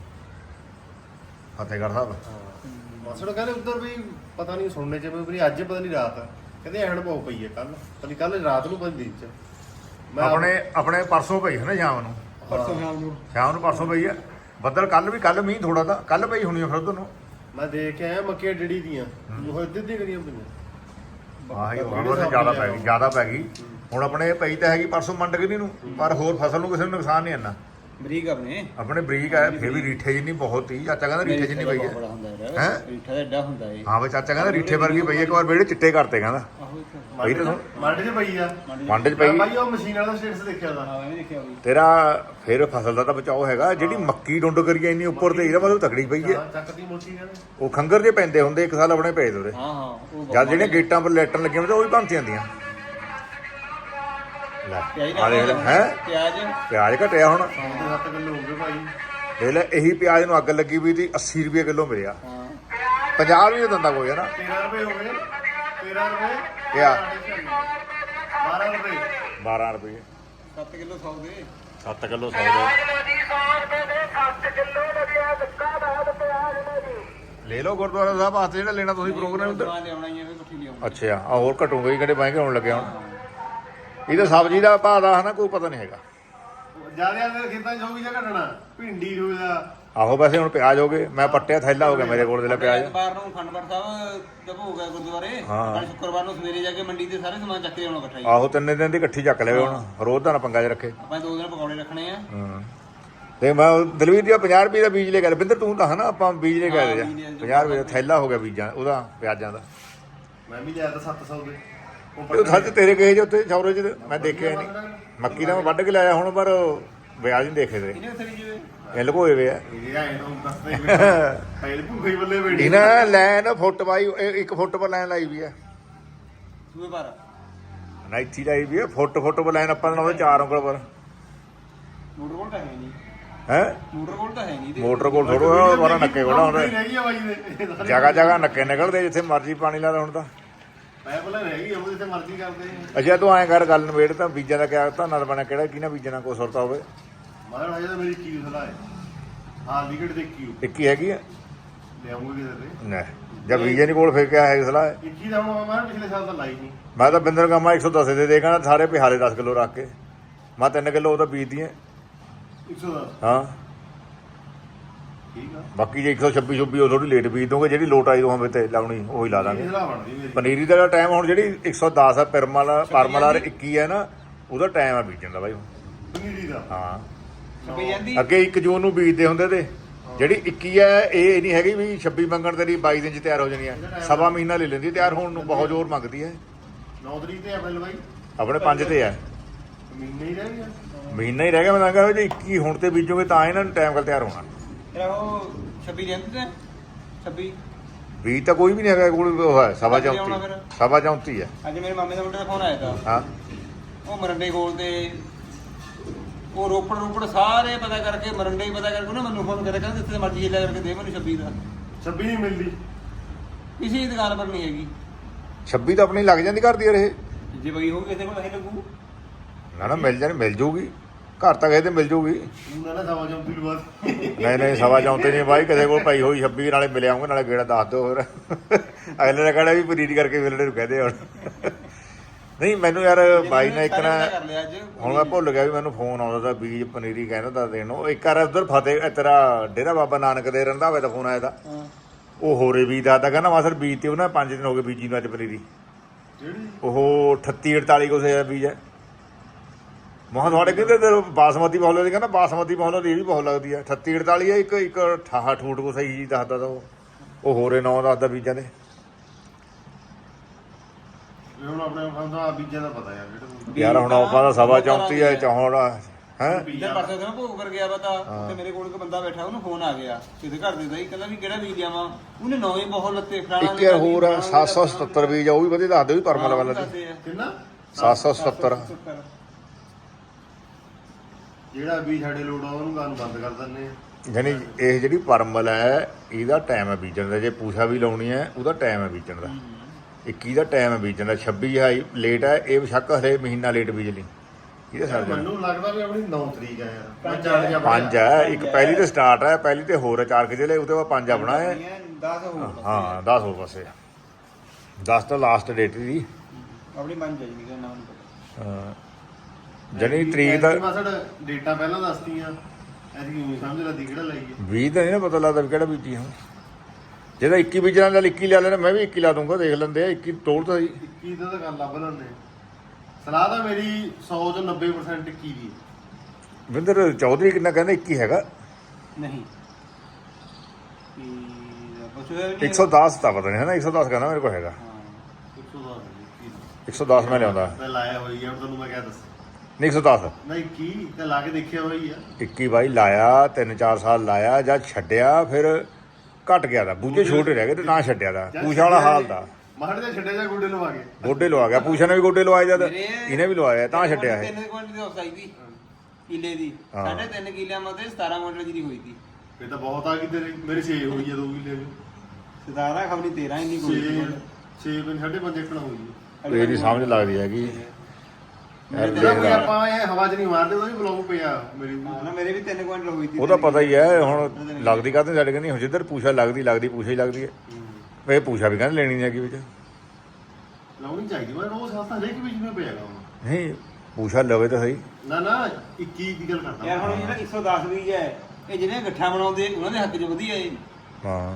ਫਤਿਹਗੜ੍ਹ ਸਾਹਿਬ? ਹਾਂ। ਮਾਸੜ ਕਹਿੰਦੇ ਉੱਧਰ ਵੀ ਪਤਾ ਨਹੀਂ ਸੁਣਨੇ ਚ ਵੀ ਅੱਜ ਪਤਾ ਨਹੀਂ ਰਾਤ। ਕਹਿੰਦੇ ਐਣ ਬਹੁਤ ਪਈ ਹੈ ਕੱਲ ਪਤਾ ਕੱਲ ਰਾਤ ਨੂੰ ਪਤਾ ਨੀ ਦਿਨ ਚ। ਆਪਣੇ ਆਪਣੇ ਪਰਸੋਂ ਪਈ ਹੈ ਨਾ ਸ਼ਾਮ ਨੂੰ? ਪਰਸੋਂ ਸ਼ਾਮ ਨੂੰ। ਸ਼ਾਮ ਨੂੰ ਪਰਸੋਂ ਪਈ ਹੈ ਬੱਦਲ ਕੱਲ ਵੀ ਕੱਲ ਮੀਂਹ ਥੋੜਾ ਤਾਂ। ਕੱਲ ਪਈ ਹੋਣੀ ਆ ਫਿਰ ਉਧਰ ਨੂੰ। ਮੈਂ ਦੇਖ ਕੇ ਆਇਆ ਮੱਕੀਆਂ ਡੜੀ ਦੀਆਂ। ਉਹ ਇੱਧਰ ਦੀਆਂ ਕਰੀਆਂ ਪਈਆਂ? ਆਹੀ ਹਿਸਾਬ ਜ਼ਿਆਦਾ ਪੈ ਗਈ ਜ਼ਿਆਦਾ ਪੈ ਗਈ। ਹੁਣ ਆਪਣੇ ਪਈ ਤਾਂ ਹੈਗੀ ਪਰਸੋਂ ਮੰਡ ਗਈ ਨੂੰ ਪਰ ਹੋਰ ਫਸਲ ਨੂੰ ਕਿਸੇ ਨੂੰ ਨੁਕਸਾਨ ਨਹੀਂ ਇੰਨਾ। ਬਰੀਕ ਆਪਣੇ। ਆਪਣੇ ਬਰੀਕ ਆ ਫਿਰ ਵੀ ਰੀਠੇ ਜਿੰਨੀ ਬਹੁਤ ਹੀ ਚਾਚਾ ਕਹਿੰਦਾ ਰੀਠੇ ਜਿੰਨੀ ਪਈ ਹੈ। ਹੈਂ? ਰੀਠਾ ਦਾ ਏਡਾ ਹੁੰਦਾ ਏ ਹਾਂ ਵੇ ਚਾਚਾ ਕਹਿੰਦਾ ਰੀਠੇ ਵਰਗੀ ਪਈ ਹੈ ਇੱਕ ਵਾਰ ਵਿਹੜੇ ਚਿੱਟੇ ਕਰਤੇ ਕਹਿੰਦਾ। ਪਈ ਤਾਂ। ਮੰਡ 'ਚ ਪਈ ਆ। ਮੰਡ 'ਚ ਪਈ। ਭਾਈ ਉਹ ਮਸ਼ੀਨ ਵਾਲਾ ਸਟੇਟਸ ਦੇਖਿਆ ਦਾ ਹਾਂ ਮੈਂ ਦੇਖਿਆ ਵੀ ਤੇਰਾ ਫਿਰ ਫਸਲ ਦਾ ਤਾਂ ਬਚਾਓ ਹੈਗਾ ਜਿਹੜੀ ਮੱਕੀ ਡੁੰਡ ਕਰੀ ਇੰਨੀ ਉੱਪਰ ਤੇ ਇਹਦਾ ਮਤਲਬ ਤਕੜੀ ਪਈ ਹੈ। ਚੱਕਦੀ ਮੋਟੀ ਉਹ ਖੰਗਰ ਜੇ ਪੈਂਦੇ ਹੁੰਦੇ ਇੱਕ ਸਾਲ ਆਪਣੇ ਪਏ ਦੋਰੇ ਹਾਂ ਹਾਂ ਉਹ ਜਦ ਜਿਹੜੀਆਂ ਗੇਟਾਂ ਪਰ ਲੈਟਣ ਲੱਗੀਆਂ ਹੁੰਦੀਆਂ ਉਹ ਵੀ ਭੰਤੀ ਜਾਂਦੀਆਂ ਲੈ। ਆ ਦੇਖ ਲੈ ਹੈ? ਪਿਆਜ਼। ਪਿਆਜ਼ ਘਟਿਆ ਹੁਣ। ਸੌ ਦੇ 7 ਕਿਲੋ ਹੋ ਗਏ ਭਾਈ। ਦੇਖ ਲੈ ਇਹੀ ਪਿਆਜ਼ ਨੂੰ ਅੱਗ ਲੱਗੀ ਵੀ ਤੀ 80 ਰੁਪਏ ਕਿਲੋ ਮਿਲਿਆ। ਹਾਂ। 50 ਵੀ ਨਹੀਂ ਦਿੰਦਾ ਕੋਈ ਹੈ ਨਾ? 13 ਰੁਪਏ ਹੋ ਗਏ। 13 ਰੁਪਏ। ਕਿਆ? 12 ਰੁਪਏ। 12 ਰੁਪਏ। 7 ਕਿਲੋ 100 ਦੇ 7 ਕਿਲੋ ਸੌ ਦੇ ਲੈ ਲਓ ਗੁਰਦੁਆਰਾ ਸਾਹਿਬ ਵਾਸਤੇ ਜਿਹੜਾ ਲੈਣਾ ਤੁਸੀਂ ਪ੍ਰੋਗਰਾਮ ਉੱਧਰ ਅੱਛਾ ਆ ਹੋਰ ਘਟੂਗਾ ਹੀ ਕਿਹੜੇ ਮਹਿੰਗੇ ਹੋਣ ਲੱਗੇ ਹੁਣ? ਇਹਦਾ ਸਬਜ਼ੀ ਦਾ ਭਾਅ ਦਾ ਹਨਾ ਕੋਈ ਪਤਾ ਨਹੀਂ ਹੈਗਾ। ਜ਼ਿਆਦਾ ਅੰਦਰ ਖੇਤਾਂ 'ਚ ਹੋ ਵੀ ਜਾਂ ਘਟਣਾ? ਭਿੰਡੀ ਰੋਜ਼ਾ ਆਹੋ ਵੈਸੇ ਹੁਣ ਪਿਆਜ਼ ਹੋ ਗਏ। ਮੈਂ ਪੱਟਿਆ ਥੈਲਾ ਹੋ ਗਿਆ ਮੇਰੇ ਕੋਲ ਦੇ ਲੈ ਪਿਆਜ਼। ਐਤਵਾਰ ਨੂੰ ਖੰਡਪੜ ਸਾਹਿਬ ਜਬ ਹੋ ਗਿਆ ਗੁਰਦੁਆਰੇ ਹਾਂ। ਕੱਲ ਸ਼ੁੱਕਰਵਾਰ ਨੂੰ ਸਵੇਰੇ ਜਾ ਕੇ ਮੰਡੀ ਤੇ ਸਾਰੇ ਸਮਾਨ ਚੱਕ ਕੇ ਆਉਣਾ ਇਕੱਠਾ ਹੀ। ਆਹੋ ਤਿੰਨੇ ਦਿਨ ਦੀ ਇਕੱਠੀ ਚੱਕ ਲਿਓ ਹੁਣ। ਰੋਜ਼ ਦਾ ਨਾ ਪੰਗਾ ਚ ਰੱਖੇ। ਆਪਾਂ ਦੋ ਦਿਨ ਪਕੌੜੇ ਰੱਖਣੇ ਆ। ਹਾਂ। ਤੇ ਮੈਂ ਉਹ ਦਲਵੀਰ ਜੀ 50 ਰੁਪਏ ਦਾ ਬੀਜ ਲੈ ਗਿਆ ਬਿੰਦਰ ਤੂੰ ਤਾਂ ਹਨਾ ਆਪਾਂ ਬੀਜ ਲੈ ਹਾਂ, ਗਏ ਬੀਜ ਲੈ 50 ਰੁਪਏ ਦਾ ਥੈਲਾ ਹੋ ਗਿਆ ਬੀਜਾਂ ਉਹਦਾ ਪਿਆਜ਼ਾਂ ਦਾ। ਮੈਂ ਵੀ ਲਿਆ ਤਾਂ 700 ਦੇ। ਉਹ ਸੱਚ ਤੇਰੇ ਕਹੇ ਜੇ ਉੱਥੇ ਚੌਰੇ ਚ ਮੈਂ ਦੇਖਿਆ ਨਹੀਂ। ਮੱਕੀ ਦਾ ਮੈਂ ਵੱਢ ਕੇ ਲਾਇਆ ਹੁਣ ਪਰ ਵਿਆਜ ਨਹੀਂ ਦੇਖੇ ਤੇ ਇਹਨੇ ਉੱਥੇ ਵੀ ਜਿਵੇਂ? ਇਹ ਲੁਕੋਏ ਵੇ ਆ। ਇਹਨਾਂ ਲੈਨ ਫੁੱਟ ਬਾਈ ਇਹ ਇੱਕ ਫੁੱਟ ਪਰ ਲਾਈਨ ਲਾਈ ਵੀ ਆ। ਸੂਏ ਪਰ? ਨਾ ਇੱਥੇ ਲਾਈ ਵੀ ਆ। ਫੁੱਟ ਫੁੱਟ ਪਰ ਲਾਈਨ ਆਪਾਂ ਨਾਲ ਚਾਰ ਉਂਗਲ ਪਰ। ਮੋਟਰ ਕੋਲ ਤਾਂ ਹੈ ਨਹੀਂ। ਹੈ? ਮੋਟਰ ਕੋਲ ਤਾਂ ਹੈ ਨਹੀਂ ਤੇ ਮੋਟਰ ਕੋਲ ਥੋੜਾ ਬਾਰਾ ਨੱਕੇ ਕੋਲ ਹੁੰਦਾ। ਜਗਾ ਜਗਾ ਨੱਕੇ ਨਿਕਲਦੇ ਜਿੱਥੇ ਮਰਜ਼ੀ ਪਾਣੀ ਲਾ ਹੁਣ ਤਾਂ। ਉਹ ਜਿੱਥੇ ਮਰਜ਼ੀ ਕਰਦੇ। ਅੱਛਾ ਤੂੰ ਐਂ ਕਰ ਗੱਲ ਨਵੇੜ ਤਾਂ ਬੀਜਾਂ ਦਾ ਕਿਆ ਧਾਨਾਂ ਬਣਾ ਕਿਹੜਾ ਕਿਹਨਾਂ ਬੀਜਣਾ ਕੋਈ ਸੁਰਤਾ ਹੋਵੇ? ਮਾਰ ਹਜੇ ਤਾਂ ਮੇਰੀ ਕੀ ਸਲਾਹ ਹੈ? ਦੀ ਘੜ ਦੇਖੀ ਉਹ ਇੱਕ ਹੀ ਹੈਗੀ ਆ? ਲਿਆਉਂਗੇ ਕਿਤੇ ਤੇ। ਨਾ ਜਦ ਬੀਜੇ ਨਹੀਂ ਕੋਲ ਫੇਰ ਕਿਆ ਹੈ ਸਲਾਹ? ਹੈ? ਇੱਕੀ ਦਾ ਹੁਣ ਮੈਂ ਪਿਛਲੇ ਸਾਲ ਤਾਂ ਲਾਈ ਨਹੀਂ ਮੈਂ ਤਾਂ ਬਿੰਦਰ ਗਾਮਾ 110 ਦੇ ਦੇ ਕਹਿੰਦਾ ਸਾਰੇ ਪਿਹਾਲੇ 10 ਕਿਲੋ ਰੱਖ ਕੇ। ਮੈਂ 3 ਕਿਲੋ ਉਹ ਤਾਂ ਬੀਜਦੀ ਐ। 110 ਹਾਂ। ਠੀਕ ਆ। ਬਾਕੀ ਜੇ 126 26 ਉਹ ਥੋੜੀ ਲੇਟ ਬੀਜ ਦੋਗੇ ਜਿਹੜੀ ਲੋਟ ਆਈ ਦੋਹਾਂ ਤੇ ਲਾਉਣੀ ਉਹੀ ਲਾ ਦਾਂਗੇ। ਸਲਾਹ ਬਣਦੀ ਮੇਰੀ ਪਨੀਰੀ ਦਾ ਟਾਈਮ ਹੁਣ ਜਿਹੜੀ 110 ਆ ਪਰਮਲ ਪਰਮਲਰ 21 ਹੈ ਨਾ ਉਹਦਾ ਟਾਈਮ ਆ ਬੀਜਣ ਦਾ ਬਾਈ ਪਨੀਰੀ ਦਾ? ਹਾਂ। ਜਾਂਦੀ। ਅੱਗੇ 1 ਜੂਨ ਨੂੰ ਬੀਜਦੇ ਹੁੰਦੇ ਤੇ ਜਿਹੜੀ 21 ਹੈ ਇਹ ਨਹੀਂ ਹੈਗੀ ਵੀ 26 ਮੰਗਣ ਤੇਰੀ 22 ਦਿਨ ਚ ਤਿਆਰ ਹੋ ਜਾਣੀ ਹੈ ਸਵਾ ਮਹੀਨਾ ਲੈ ਲੈਂਦੀ ਤਿਆਰ ਹੋਣ ਨੂੰ ਬਹੁਤ ਜ਼ੋਰ ਮੰਗਦੀ ਹੈ 9 ਤਰੀਕ ਤੇ ਆ ਬਿੱਲ ਬਾਈ। ਆਪਣੇ 5 ਤੇ ਹੈ ਮਹੀਨੇ ਹੀ ਰਹਿ ਗਿਆ। ਮਹੀਨਾ ਹੀ ਰਹਿ ਗਿਆ ਮੈਂ ਤਾਂ ਕਹਿੰਦਾ ਜੇ 21 ਹੁਣ ਤੇ ਬੀਜੋਗੇ ਤਾਂ ਇਹਨਾਂ ਨੂੰ ਟਾਈਮ ਕੱਲ ਤਿਆਰ ਹੋਣਾ। ਤੇਰਾ ਉਹ ਛਪੀ ਜਾਂਦੀ ਤੇ? ਕੋਈ ਵੀ ਨਹੀਂ ਹੈਗਾ ਕੋਲ ਉਹ ਹੈ ਲਿਆਉਣਾ ਚੌਂਤੀ। ਫਿਰ? ਸਵਾ ਚੌਂਤੀ ਹੈ। ਅੱਜ ਮੇਰੇ ਮਾਮੇ ਦਾ ਮੁੰਡੇ ਦਾ ਫੋਨ ਆਇਆ ਤਾ। ਹਾਂ। ਉਹ ਮਰੰਡੇ ਕੋਲ ਤੇ ਉਹ ਰੋਪੜ ਰੋਪੜ ਸਾਰੇ ਪਤਾ ਕਰਕੇ ਮਰੰਡੇ ਹੀ ਪਤਾ ਕਰਕੇ ਉਹਨੇ ਮੈਨੂੰ ਫੋਨ ਕਰਿਆ ਕਹਿੰਦਾ ਜਿੱਥੇ ਮਰਜ਼ੀ ਹਿੱਲਾ ਕਰਕੇ ਦੇ ਮੈਨੂੰ 26 ਦਾ। 26 ਨਹੀਂ ਮਿਲਦੀ। ਕਿਸੇ ਦੀ ਦੁਕਾਨ ਪਰ ਨਹੀਂ ਹੈਗੀ। 26 ਤਾਂ ਆਪਣੀ ਲੱਗ ਜਾਂਦੀ ਘਰ ਦੀ ਯਾਰ ਇਹ। ਜੇ ਬਈ ਹੋਊਗੀ ਕਿਸੇ ਕੋਲ ਨਹੀਂ ਲੱਗੂ। ਨਾ ਨਾ ਮਿਲ ਜਾਣੀ ਮਿਲ ਜੂਗੀ। ਘਰ ਤੇ ਮਿਲ ਜੂਗੀ। ਉਹਨਾਂ ਨੇ ਸਵਾ ਜੰਪੀ ਲਵਾ ਨਹੀਂ ਨਹੀਂ ਸਵਾ ਚਾਉਂਤੇ ਨਹੀਂ ਬਾਈ ਕਿਸੇ ਕੋਲ ਭਾਈ ਹੋਈ 26 ਨਾਲੇ ਮਿਲ ਆਉਂਗੇ ਨਾਲੇ ਗੇੜਾ ਦੱਸ ਦਿਓ ਹੋਰ। ਅਗਲੇ ਨੇ ਕਹਿਣਾ ਵੀ ਪਨੀਰੀ ਕਰਕੇ ਮਿਲਣੇ ਨੂੰ ਕਹਦੇ ਹੁਣ। ਨਹੀਂ ਮੈਨੂੰ ਯਾਰ ਬਾਈ ਨੇ ਇੱਕ ਨਾ ਹੁਣ ਮੈਂ ਭੁੱਲ ਗਿਆ ਵੀ ਮੈਨੂੰ ਫੋਨ ਆਉਂਦਾ ਤਾਂ ਬੀਜ ਪਨੀਰੀ ਕਹਿੰਦਾ ਤਾਂ ਦੇਣ ਨੂੰ ਇੱਕ ਵਾਰ ਉਧਰ ਫਤਿਹ ਤੇਰਾ ਡੇਰਾ ਬਾਬਾ ਨਾਨਕ ਦੇ ਰੰਧਾਵੇ ਦਾ ਫੋਨ ਆਇਆ ਤਾਂ। ਹਾਂ। ਉਹ ਹੋਰੇ ਬੀਜ ਦਾ ਤਾਂ ਕਹਿੰਦਾ ਮਾਸਰ ਬੀਜ ਤੇ ਉਹਨਾਂ 5 ਦਿਨ ਹੋ ਗਏ ਬੀਜੀ ਨੂੰ ਅੱਜ ਪਨੀਰੀ। ਉਹ 38 48 ਕੁਛ ਹੈ ਬੀਜ ਹੈ। ਮਹਾਂ ਤੁਹਾਡੇ ਕਹਿੰਦੇ ਤੇ ਬਾਸਮਤੀ ਬਹੁਤ ਲੱਗਦੀ ਕਹਿੰਦਾ ਬਾਸਮਤੀ ਬਹੁਤ ਲੱਗਦੀ ਇਹ ਵੀ ਬਹੁਤ ਲੱਗਦੀ ਹੈ 38 48 ਹੈ ਇੱਕ ਇੱਕ ਠਾਹ ਠੂਟ ਕੋ ਸਹੀ ਜੀ ਦੱਸਦਾ ਤਾਂ ਉਹ। ਉਹ ਹੋਰੇ ਨੌ ਦੱਸਦਾ ਬੀਜਾਂ ਦੇ। ਇਹ ਹੁਣ ਆਪਣੇ ਦਾ ਬੀਜਾਂ ਦਾ ਪਤਾ ਯਾਰ ਯਾਰ ਹੁਣ ਆਪਾਂ ਦਾ ਸਵਾ ਚੌਂਤੀ ਹੈ? ਚੌੜ ਹੈ ਪਾਸੇ ਤੇ ਮੈਂ ਭੋਗ ਕਰ ਗਿਆ ਪਤਾ ਤੇ ਮੇਰੇ ਕੋਲ ਇੱਕ ਬੰਦਾ ਬੈਠਾ ਉਹਨੂੰ ਫੋਨ ਆ ਗਿਆ। ਕਿਤੇ ਘਰ ਦੇ ਦਾ ਹੀ ਕਹਿੰਦਾ ਵੀ ਕਿਹੜਾ ਬੀਜ ਲਿਆਵਾਂ? ਉਹਨੇ ਨੌਂ ਹੀ ਬਹੁਤ ਲੱਤੇ ਫਲਾਣਾ ਇੱਕ ਯਾਰ ਹੋਰ ਆ, 777 ਬੀਜ ਆ ਉਹ ਵੀ ਵਧੀਆ ਦੱਸਦੇ ਵੀ ਪਰਮਲ ਵਾਲਾ ਦੀ ਦੀ ਕਿੰਨਾ 777 ਜਿਹੜਾ ਵੀ ਸਾਡੇ ਲੋੜ ਆ ਉਹਨੂੰ ਗਾਨੂੰ ਬੰਦ ਕਰ ਦਿੰਨੇ ਆ। ਯਾਨੀ ਇਹ ਜਿਹੜੀ ਪਰਮਲ ਹੈ ਇਹਦਾ ਟਾਈਮ ਹੈ ਬੀਜਣ ਦਾ। ਜੇ ਪੂਛਾ ਵੀ ਲਾਉਣੀ ਹੈ ਉਹਦਾ ਟਾਈਮ ਹੈ ਬੀਜਣ ਦਾ। 21 ਦਾ ਟਾਈਮ ਹੈ ਬੀਜਣ ਦਾ। 26 ਹੈ ਲੇਟ ਹੈ ਇਹ ਬਸ਼ੱਕ ਹਲੇ ਮਹੀਨਾ ਲੇਟ ਬੀਜ ਲਈ। ਇਹਦੇ ਸਰ ਮੈਨੂੰ ਲੱਗਦਾ ਵੀ ਆਪਣੀ 9 ਤਰੀਕ ਆ ਯਾਰ। ਪੰਜ ਹੈ ਇੱਕ ਪਹਿਲੀ ਤੇ ਸਟਾਰਟ ਹੈ ਪਹਿਲੀ ਤੇ ਹੋਰ ਹੈ ਚਾਰ ਕਿ ਜ਼ਿਲ੍ਹੇ ਉਹਦੇ ਬਾਅਦ ਪੰਜ ਆਪਣਾ ਹੈ 10 ਹੋਰ ਹਾਂ 10 ਹੋਰ ਪਾਸੇ 10 ਤਾਂ ਲਾਸਟ ਡੇਟ ਦੀ। ਆਪਣੀ ਮੰਨ ਜਾਈ ਕਿ ਨਾਮ ਹਾਂ। ਜਣੀ ਤਰੀਕ ਦਾ ਮਸੜ ਡੇਟਾ ਪਹਿਲਾਂ ਦੱਸਤੀਆਂ। ਐਤਕੀ ਉਵੇਂ ਸਮਝ ਲੱਦੀ ਕਿਹੜਾ ਲਾਈਏ। 20 ਦਾ ਨਹੀਂ ਨਾ ਪਤਾ ਲੱਗਦਾ ਵੀ ਕਿਹੜਾ ਬੀਜੀ ਹੁਣ। ਜਿਹਦਾ 21 ਬੀਜਣਾ ਨਾਲ 21 ਲਿਆ ਲੈਣਾ ਮੈਂ ਵੀ 21 ਲਾ ਦੂੰਗਾ ਦੇਖ ਲੈਂਦੇ ਆ 21 ਤੋੜ ਤਾਂ ਜੀ 21 ਦਾ ਤਾਂ ਗੱਲ ਲੱਭ ਲੈਂਦੇ ਸਲਾਹ ਤਾਂ ਮੇਰੀ 100 ਤੋਂ 90% 21 ਦੀ ਹੈ। ਵਿੰਦਰ ਚੌਧਰੀ ਕਿੰਨਾ ਕਹਿੰਦਾ 21 ਹੈਗਾ? ਨਹੀਂ। ਇਹ ਪੁੱਛਿਆ ਵੀ ਨਹੀਂ 110 ਤਾਂ ਪਤਾ ਨਹੀਂ ਹੈ ਨਾ 110 ਕਹਿੰਦਾ ਮੇਰੇ ਕੋਲ ਹੈਗਾ। ਹਾਂ 110 ਦੀ 110 ਮੈਂ ਲਿਆਉਂਦਾ। ਲਾਇਆ ਹੋਈ ਆ ਤੁਹਾਨੂੰ ਮੈਂ ਕਿਹਾ ਦੱਸ। ਨਹੀਂ 110 ਨਹੀਂ 21 ਤੇ ਲਾ ਕੇ ਦੇਖਿਆ ਹੋਈ ਆ। 21 ਬਾਈ ਲਾਇਆ 3-4 ਸਾਲ ਲਾਇਆ ਜਾਂ ਛੱਡਿਆ ਫਿਰ ਘਟ ਗਿਆ ਦਾ ਬੂਝੇ ਛੋਟੇ ਰਹਿ ਗਏ ਤੇ ਨਾ ਛੱਡਿਆ ਦਾ ਪੂਛਾ ਵਾਲਾ ਹਾਲ ਦਾ। ਮਹੜ ਦੇ ਛੱਡੇ ਜਾ ਗੁੱਡੇ ਲਵਾ ਕੇ ਗੋਡੇ ਲਵਾ ਗਿਆ। ਪੂਛਾ ਨੇ ਵੀ ਗੋਡੇ ਲਵਾਏ ਜਦ। ਮੇਰੇ- ਇਹਨੇ ਵੀ ਲਵਾਇਆ ਤਾਂ ਛੱਡਿਆ ਇਹ। ਤਿੰਨ ਕੁਇੰਟਲ ਦੀ ਉਸਾਈ ਦੀ ਕਿੱਲੇ ਦੀ। ਹਾਂ। ਸਾਢੇ ਤਿੰਨ ਕਿੱਲਿਆਂ ਮਤੇ 17 ਕੁਇੰਟਲ ਦੀ ਹੋਈ ਸੀ। ਇਹ ਤਾਂ ਬਹੁਤ ਆ ਗਈ ਤੇਰੇ ਮੇਰੀ 6 ਹੋਈ ਆ 2 ਕਿੱਲੇ ਦੀ। 17 ਖਬਰੀ 13 ਹੀ ਨਹੀਂ 6 ਕੋਈ 6 ਪਿੰਡ ਸਾਢੇ ਪੰਜ ਏਕੜ ਹੋਈ ਆ। ਇਹ ਨਹੀਂ ਸਮਝ ਲੱਗਦੀ ਹੈਗੀ। ਯਾਰ ਤੇਰਾ ਕੋਈ। ਆਪਾਂ ਇਹ ਹਵਾ 'ਚ ਨਹੀਂ ਮਾਰਦੇ ਉਹਦਾ ਵੀ ਬਲੌਗ ਪਿਆ ਮੇਰੀ ਹਾਂ ਨਾ ਮੇਰੇ ਵੀ 3 ਕੁਇੰਟਲ ਹੋਈ ਸੀ ਉਹਦਾ ਪਤਾ ਹੀ ਹੈ ਹੁਣ ਲੱਗਦੀ ਕਾਹਤੇ ਸਾਡੇ ਕਹਿੰਦੀ ਹੁਣ ਜਿੱਧਰ ਪੂਛਾ ਲੱਗਦੀ ਲੱਗਦੀ ਪੂਛਾ ਹੀ ਲੱਗਦੀ ਹੈ। ਇਹ ਪੂਛਾ ਵੀ ਕਹਿੰਦੇ ਲੈਣੀ ਨਹੀਂ ਹੈਗੀ ਵਿੱਚ। ਲਾਉਣੀ ਚਾਹੀਦੀ ਮੈਂ ਰੋਜ਼ ਹਫਤਾ ਹਰੇਕ ਵਿੱਚ ਨੂੰ ਪਿਆ ਗਾ ਹੁਣ ਨਹੀਂ ਪੂਛਾ ਲਵੇ ਤਾਂ ਸਹੀ। ਨਾ ਨਾ 21 ਦੀ ਗੱਲ ਕਰਦਾ। ਯਾਰ ਹੁਣ ਜਿਹੜਾ 110 ਬੀਜ ਹੈ ਇਹ ਜਿਹੜੇ ਗੱਠਾਂ ਬਣਾਉਂਦੇ ਉਹਨਾਂ ਦੇ ਹੱਕ 'ਚ ਵਧੀਆ ਏ। ਹਾਂ।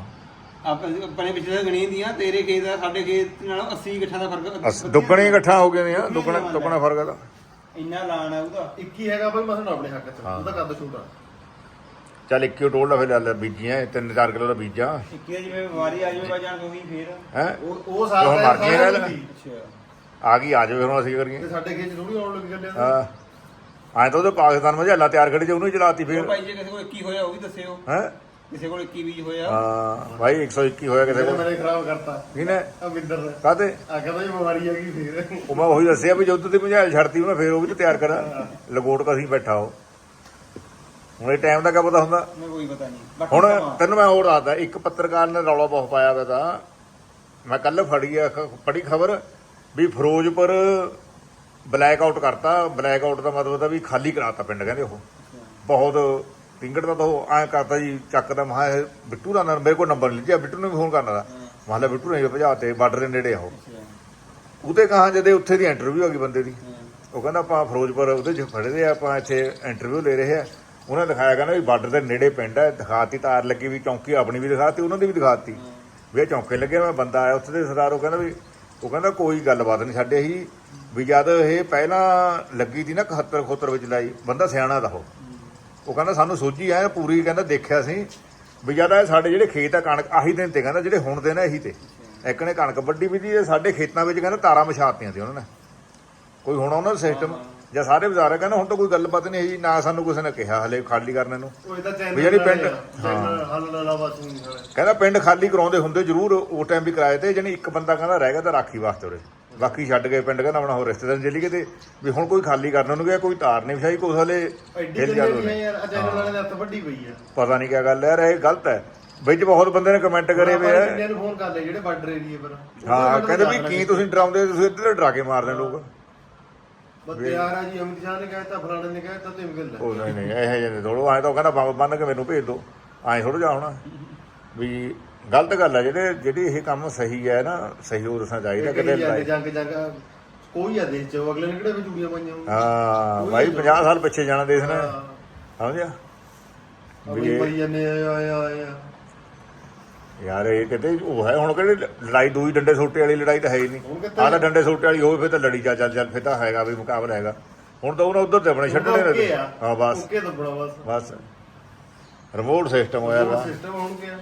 ਆਪਾਂ ਆਪਣੇ ਪਿਛਲੇ ਗਣੀ ਦੀਆਂ ਤੇਰੇ ਖੇਤ ਦਾ ਸਾਡੇ ਖੇਤ ਨਾਲੋਂ 80 ਗੱਠਾਂ ਦਾ ਫ਼ਰਕ ਅਸ ਦੁੱਗਣੇ ਇਕੱਠਾ ਹੋ ਗਏ ਨੇ ਆ ਦੁੱਗਣਾ ਦੁੱਗਣਾ ਫ਼ਰਕ ਦਾ ਇੰਨਾ ਲਾਣ ਆ ਉਹਦਾ। 21 ਹੈਗਾ ਬਈ ਮਸਨ ਆਪਣੇ ਹੱਕ 'ਚ। ਹਾਂ। ਉਹਦਾ ਕੱਦ ਛੋਟਾ। ਚੱਲ ਇੱਕਿਓ ਟੋਲ ਲਾ ਫਿਰ ਲੈ ਲੈ ਬੀਜੀਆਂ 3-4 ਕਿਲੋ ਦਾ ਬੀਜਾਂ। ਇੱਕੀ ਜਿਵੇਂ ਬਿਮਾਰੀ ਆ ਜਾਵੇ ਬਾਜਾਂ ਤੋਂ ਹੀ ਫੇਰ। ਹੈ? ਉਹ ਉਹ ਸਾਲ ਜੋ ਦਾ ਮਰਜ਼ੀ ਸਾਰਾ ਰਹਿ ਲੈ। ਸੀ। ਅੱਛਾ। ਆ ਗਈ ਆ ਜਾਵੇ ਹੁਣ ਅਸੀਂ ਕੀ ਕਰੀਏ? ਤੇ ਸਾਡੇ ਖੇਤ 'ਚ ਥੋੜੀ ਆਉਣ ਲੱਗ ਗੱਲਿਆ ਹਾਂ। ਐਂ ਤਾਂ ਉਹਦੇ ਪਾਕਿਸਤਾਨ ਮਝਾਲਾ ਤਿਆਰ ਖੜੀ ਉਹਨੂੰ ਹੀ ਚਲਾਤੀ ਉਹ ਫਿਰ। ਭਾਈ ਜੇ ਕਿਸੇ ਕੋਲ 21 ਹੋਇਆ ਉਹ ਵੀ ਦੱਸਿਓ। ਹੈ? ਕਿਸੇ ਕੋਲ 21 ਬੀਜ ਹੋਇਆ। ਹਾਂ ਭਾਈ 121 ਹੋਇਆ ਕਿਸੇ ਕੋਲ। ਮੇਰੇ ਖਰਾਬ ਕਰਤਾ। ਕਿਹਨੇ? ਅਮਿੰਦਰ ਨੇ। ਕਾਤੇ ਆ ਕਹਿੰਦਾ ਇਹ ਬਿਮਾਰੀ ਆ ਗਈ ਫੇਰ। ਉਹ ਮੈਂ ਉਹੀ ਦੱਸਿਆ ਵੀ ਜਦੋਂ ਤੇ ਮਝਾਲ ਛੱਡਤੀ ਉਹਨੇ ਫਿਰ ਉਹ ਵੀ ਤਾਂ ਤਿਆਰ ਕਰਾ। ਲਗੋਟ ਕਸੀ ਬੈਠਾ ਉਹ। ਹੁਣ ਇਹ ਟਾਈਮ ਦਾ ਕਿਆ ਪਤਾ ਹੁੰਦਾ? ਮੈਨੂੰ ਕੋਈ ਪਤਾ ਨਹੀਂ। ਹੁਣ। ਤੈਨੂੰ ਮੈਂ ਹੋਰ ਦੱਸਦਾ ਇੱਕ ਪੱਤਰਕਾਰ ਨੇ ਰੌਲਾ ਬਹੁਤ ਪਾਇਆ ਵਾ ਤਾਂ ਮੈਂ ਕੱਲ ਫੜੀ ਪੜ੍ਹੀ ਖਬਰ ਵੀ ਫਿਰੋਜ਼ਪੁਰ ਬਲੈਕ ਆਊਟ ਕਰਤਾ। ਬਲੈਕ ਆਊਟ ਦਾ ਮਤਲਬ ਤਾਂ ਵੀ ਖਾਲੀ ਕਰਾਤਾ ਪਿੰਡ ਕਹਿੰਦੇ ਉਹ। ਬਹੁਤ ਪਿੰਗੜ ਦਾ ਤਾਂ ਉਹ ਐਂ ਕਰਤਾ ਜੀ ਚੱਕ ਦਾ ਮਹਾ ਬਿੱਟੂ ਦਾ ਨੰਬਰ ਮੇਰੇ ਕੋਲ ਨੰਬਰ ਨਹੀਂ ਲਿਆ ਬਿੱਟੂ ਨੂੰ ਵੀ ਫੋਨ ਕਰਨਾ ਦਾ ਮਹਲਾ ਬਿੱਟੂ ਨੇ ਭਜਾ ਤੇ ਬਾਰਡਰ ਦੇ ਨੇੜੇ ਆ ਉਹ। ਉਹਦੇ ਕਹਾਂ ਜਦੇ ਉੱਥੇ ਦੀ ਇੰਟਰਵਿਊ ਆ ਗਈ ਬੰਦੇ ਦੀ। ਉਹ ਕਹਿੰਦਾ ਆਪਾਂ ਫਿਰੋਜ਼ਪੁਰ ਉਹਦੇ ਚ ਫੜਦੇ ਆ ਆਪਾਂ ਇੱਥੇ ਇੰਟਰਵਿਊ ਲੈ ਰਹੇ ਆ। ਉਹਨੇ ਦਿਖਾਇਆ ਕਹਿੰਦਾ ਵੀ ਬਾਰਡਰ ਦੇ ਨੇੜੇ ਪਿੰਡ ਹੈ ਦਿਖਾਤੀ ਤਾਰ ਲੱਗੀ ਵੀ ਚੌਂਕੀ ਆਪਣੀ ਵੀ ਦਿਖਾਤੀ ਉਹਨਾਂ ਦੀ ਵੀ ਦਿਖਾਤੀ। ਵੀ ਇਹ ਚੌਂਕੇ ਲੱਗੇ ਮੈਂ ਬੰਦਾ ਆਇਆ ਉੱਥੇ ਦੇ ਸਰਦਾਰ ਉਹ ਕਹਿੰਦਾ ਵੀ ਉਹ ਕਹਿੰਦਾ ਕੋਈ ਗੱਲਬਾਤ ਨਹੀਂ ਸਾਡੇ ਹੀ ਵੀ ਜਦ ਇਹ ਪਹਿਲਾਂ ਲੱਗੀ ਸੀ ਨਾ 71 ਖੋਤਰ ਵਿੱਚ ਲਾਈ ਬੰਦਾ ਸਿਆਣਾ ਦਾ ਉਹ। ਉਹ ਕਹਿੰਦਾ ਸਾਨੂੰ ਸੋਝੀ ਐ ਪੂਰੀ ਕਹਿੰਦਾ ਦੇਖਿਆ ਸੀ ਵੀ ਇਹ ਸਾਡੇ ਜਿਹੜੇ ਖੇਤ ਆ ਕਣਕ ਆਹੀ ਦਿਨ ਤੇ ਕਹਿੰਦਾ ਜਿਹੜੇ ਹੁਣ ਦੇ ਨੇ ਇਹੀ ਤੇ। ਇੱਕ ਨੇ ਕਣਕ ਵੱਡੀ ਵੀ ਦੀ ਸਾਡੇ ਖੇਤਾਂ ਵਿੱਚ ਕਹਿੰਦਾ ਤਾਰਾਂ ਵਿਛਾਤੀਆਂ ਸੀ ਉਹਨਾਂ ਨੇ। ਕੋਈ ਹੁਣ ਉਹਨਾਂ ਦਾ ਸਿਸਟਮ ਜਾਂ ਸਾਰੇ ਬਾਜ਼ਾਰ ਕਹਿੰਦਾ ਹੁਣ ਤਾਂ ਕੋਈ ਗੱਲਬਾਤ ਨਹੀਂ ਹੈ ਨਾ ਸਾਨੂੰ ਕਿਸੇ ਨੇ ਕਿਹਾ ਹਲੇ ਖਾਲੀ ਕਰਨ ਨੂੰ। ਵੀ ਜਿਹੜੀ ਪਿੰਡ- ਕਹਿੰਦਾ ਪਿੰਡ ਖਾਲੀ ਕਰਾਉਂਦੇ ਹੁੰਦੇ ਜ਼ਰੂਰ ਉਹ ਟਾਈਮ ਵੀ ਕਿਰਾਏ ਤੇ ਜਾਨੀ ਇੱਕ ਬੰਦਾ ਕਹਿੰਦਾ ਰਹਿ ਗਿਆ ਤਾਂ ਰਾਖੀ ਵਾਸਤੇ ਉਰੇ। ਬਾਕੀ ਛੱਡ ਕੇ ਪਿੰਡ ਕਹਿੰਦਾ ਆਪਣਾ ਹੋਰ ਰਿਸ਼ਤੇਦਾਰ ਜੇਲੀ ਕਿਤੇ ਵੀ ਹੁਣ ਕੋਈ ਖਾਲੀ ਕਰਨ ਨੂੰ ਗਿਆ ਕੋਈ ਤਾਰ ਨਹੀਂ ਵਿਛਾਈ ਕੋਈ ਹਲੇ ਐਡੀ ਗੱਲ ਨਹੀਂ ਹੈ ਨੇ। ਯਾਰ ਅਜੈਨਲ ਵਾਲੇ ਦੇ ਹੱਥ ਵੱਡੀ ਪਈ ਆ। ਪਤਾ ਨਹੀਂ ਕੀ ਗੱਲ ਹੈ ਯਾਰ ਇਹ ਗਲਤ ਹੈ। ਵਿੱਚ ਬਹੁਤ ਬੰਦੇ ਨੇ ਕਮੈਂਟ ਕਰੇ ਵੇ ਆਪਾਂ ਹੈ ਇੰਡੀਆ ਨੂੰ ਫੋਨ ਕਰ ਲੈ ਜਿਹੜੇ ਬਾਰਡਰ ਏਰੀਏ ਪਰ। ਹਾਂ ਕਹਿੰਦੇ ਵੀ ਕੀ ਤੁਸੀਂ ਡਰਾਉਂਦੇ ਤੁਸੀਂ ਇੱਧਰ ਡਰਾ ਕੇ ਮਾਰਦੇ ਲੋਕ। ਬੱਤਿਆਰ ਆ ਜੀ ਅਮਿਤ ਸ਼ਾਹ ਨੇ ਕਹਿਤਾ ਫਲਾਣੇ ਨੇ ਕਹਿਤਾ ਤੇ ਮਿਲ ਲੈ ਉਹ ਨਹੀਂ ਨਹੀਂ ਇਹ ਜਿਹੇ ਥੋੜੋ ਐਂ ਤਾਂ ਕਹਿੰਦਾ ਬੰਨ ਕੇ ਮੈਨੂੰ ਭੇਜ ਦਿਓ ਐਂ ਥੋੜੋ ਜਾ ਹੋਣਾ। ਵੀ ਗਲਤ ਗੱਲ ਹੈ ਜਿਹੜੇ ਜਿਹੜੀ ਇਹ ਕੰਮ ਸਹੀ ਹੈ ਨਾ ਸਹਿਯੋਗ ਦੱਸਣਾ ਚਾਹੀਦਾ ਲੜਾਈ ਜੰਗ ਜੰਗ ਕੋਈ ਆ ਦੇਸ਼ ਚ ਉਹ ਅਗਲੇ ਨੇ ਕਿਹੜੇ ਵੀ ਜੁੜੀਆਂ ਪਾਈਆਂ ਹੋਣ ਹਾਂ ਭਾਈ 50 ਸਾਲ ਪਿੱਛੇ ਜਾਣਾ ਦੇਸ਼ ਨੇ। ਸਮਝਿਆ? ਅਮੀ ਇਹ- ਪਈ ਜਾਂਦੇ ਆ ਆਏ ਆਏ ਆ। ਯਾਰ ਇਹ ਕਿਤੇ ਉਹ ਹੈ ਹੁਣ ਕਿਹੜੀ ਲੜਾਈ ਦੂਈ ਡੰਡੇ ਸੋਟੇ ਵਾਲੀ ਲੜਾਈ ਤਾਂ ਹੈ ਹੀ ਨਹੀਂ। ਹੁਣ ਕਿੱਥੇ? ਆਹ ਤਾਂ ਡੰਡੇ ਸੋਟੇ ਵਾਲੀ ਹੋਵੇ ਫਿਰ ਤਾਂ ਲੜੀ ਚੱਲ ਚੱਲ ਚੱਲ ਫਿਰ ਤਾਂ ਹੈਗਾ ਵੀ ਮੁਕਾਬਲਾ ਹੈਗਾ। ਹੁਣ ਤਾਂ ਉਹਨਾਂ ਉਧਰ ਤੇ ਆਪਣੇ ਛੱਡਣੇ ਨੇ। ਆ। ਹਾਂ ਬਸ। ਓਕੇ ਤਾਂ ਬੜਾ ਬਸ। ਬਸ। ਰਿਮੋਟ ਸਿਸਟਮ ਹੋਇਆ ਵਾ ਸਿਸਟਮ ਹੋਣ ਗਿਆ